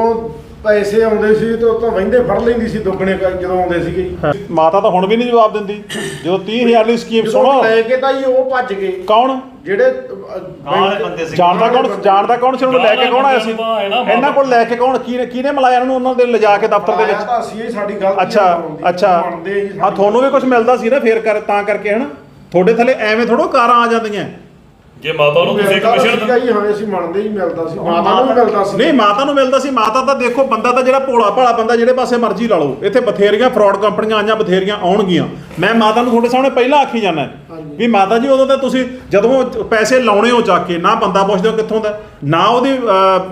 ਪੈਸੇ ਆਉਂਦੇ ਸੀ ਤੇ ਉਹ ਤਾਂ ਵਹਿੰਦੇ ਫੜ ਲੈਂਦੀ ਸੀ ਦੁੱਗਣੇ ਕਰ- ਜਦੋਂ ਆਉਂਦੇ ਸੀਗੇ। ਮਾਤਾ ਤਾਂ ਹੁਣ ਵੀ ਨਹੀਂ ਜਵਾਬ ਦਿੰਦੀ। ਜਦੋਂ 30000 ਦੀ ਸਕੀਮ ਸੁਣੋ। ਲੈ ਕੇ ਤਾਂ ਜੀ ਉਹ ਭੱਜ ਗਏ। ਕੌਣ? ਜਿਹੜੇ ਬੰਦੇ ਸੀ ਜਾਣਦਾ ਕੌਣ? ਜਾਣਦਾ ਕੌਣ ਸੀ? ਉਹਨੂੰ ਲੈ ਕੇ ਕੌਣ ਆਇਆ ਸੀ? ਇਹਨਾਂ ਕੋਲ ਲੈ ਕੇ ਕੌਣ? ਕਿਹਨੇ ਕਿਹਨੇ ਮਲਾਇਆ ਇਹਨਾਂ ਨੂੰ ਉਹਨਾਂ ਦੇ ਲਿਜਾ ਕੇ ਦਫ਼ਤਰ ਦੇ ਆਇਆ ਵਿੱਚ ਤਾਂ ਅਸੀਂ ਇਹ ਸਾਡੀ ਗਲਤੀ ਅੱਛਾ ਅੱਛਾ। ਹਾਂ ਤੁਹਾਨੂੰ ਵੀ ਕੁਝ ਮਿਲਦਾ ਸੀ ਨਾ ਫੇਰ ਕਰ ਤਾਂ ਕਰਕੇ ਹਨਾ? ਤੁਹਾਡੇ ਥੱਲੇ ਐਵੇਂ ਥੋੜੋ ਕਾਰਾਂ ਆ ਜਾਂਦੀਆਂ। ਜੇ ਮਾਤਾ ਨੂੰ ਤੁਸੀਂ ਮਿਲਦਾ ਕਮਿਸ਼ਨ ਸੀਗਾ ਜੀ ਹਾਂ ਅਸੀਂ ਮੰਨਦੇ ਹੀ ਮਿਲਦਾ ਸੀ। ਮਾਤਾ ਨੂੰ ਵੀ ਮਿਲਦਾ ਸੀ। ਨਹੀਂ ਮਾਤਾ ਨੂੰ ਮਿਲਦਾ ਸੀ। ਮਾਤਾ ਤਾਂ ਦੇਖੋ ਬੰਦਾ ਤਾਂ ਜਿਹੜਾ ਭੋਲਾ ਭਾਲਾ ਬੰਦਾ ਜਿਹੜੇ ਪਾਸੇ ਮਰਜ਼ੀ ਲਾ ਲਓ। ਇੱਥੇ ਬਥੇਰੀਆਂ ਫਰਾਡ ਕੰਪਨੀਆਂ ਆਈਆਂ ਬਥੇਰੀਆਂ ਆਉਣਗੀਆਂ। ਮੈਂ ਮਾਤਾ ਨੂੰ ਤੁਹਾਡੇ ਸਾਹਮਣੇ ਪਹਿਲਾਂ ਆਖੀ ਜਾਣਾ ਵੀ ਮਾਤਾ ਜੀ ਉਦੋਂ ਤਾਂ ਤੁਸੀਂ ਜਦੋਂ ਪੈਸੇ ਲਾਉਣੇ ਹੋ ਜਾ ਕੇ ਨਾ ਬੰਦਾ ਪੁੱਛਦੇ ਹੋ ਕਿੱਥੋਂ ਦਾ ਨਾ ਉਹਦੀ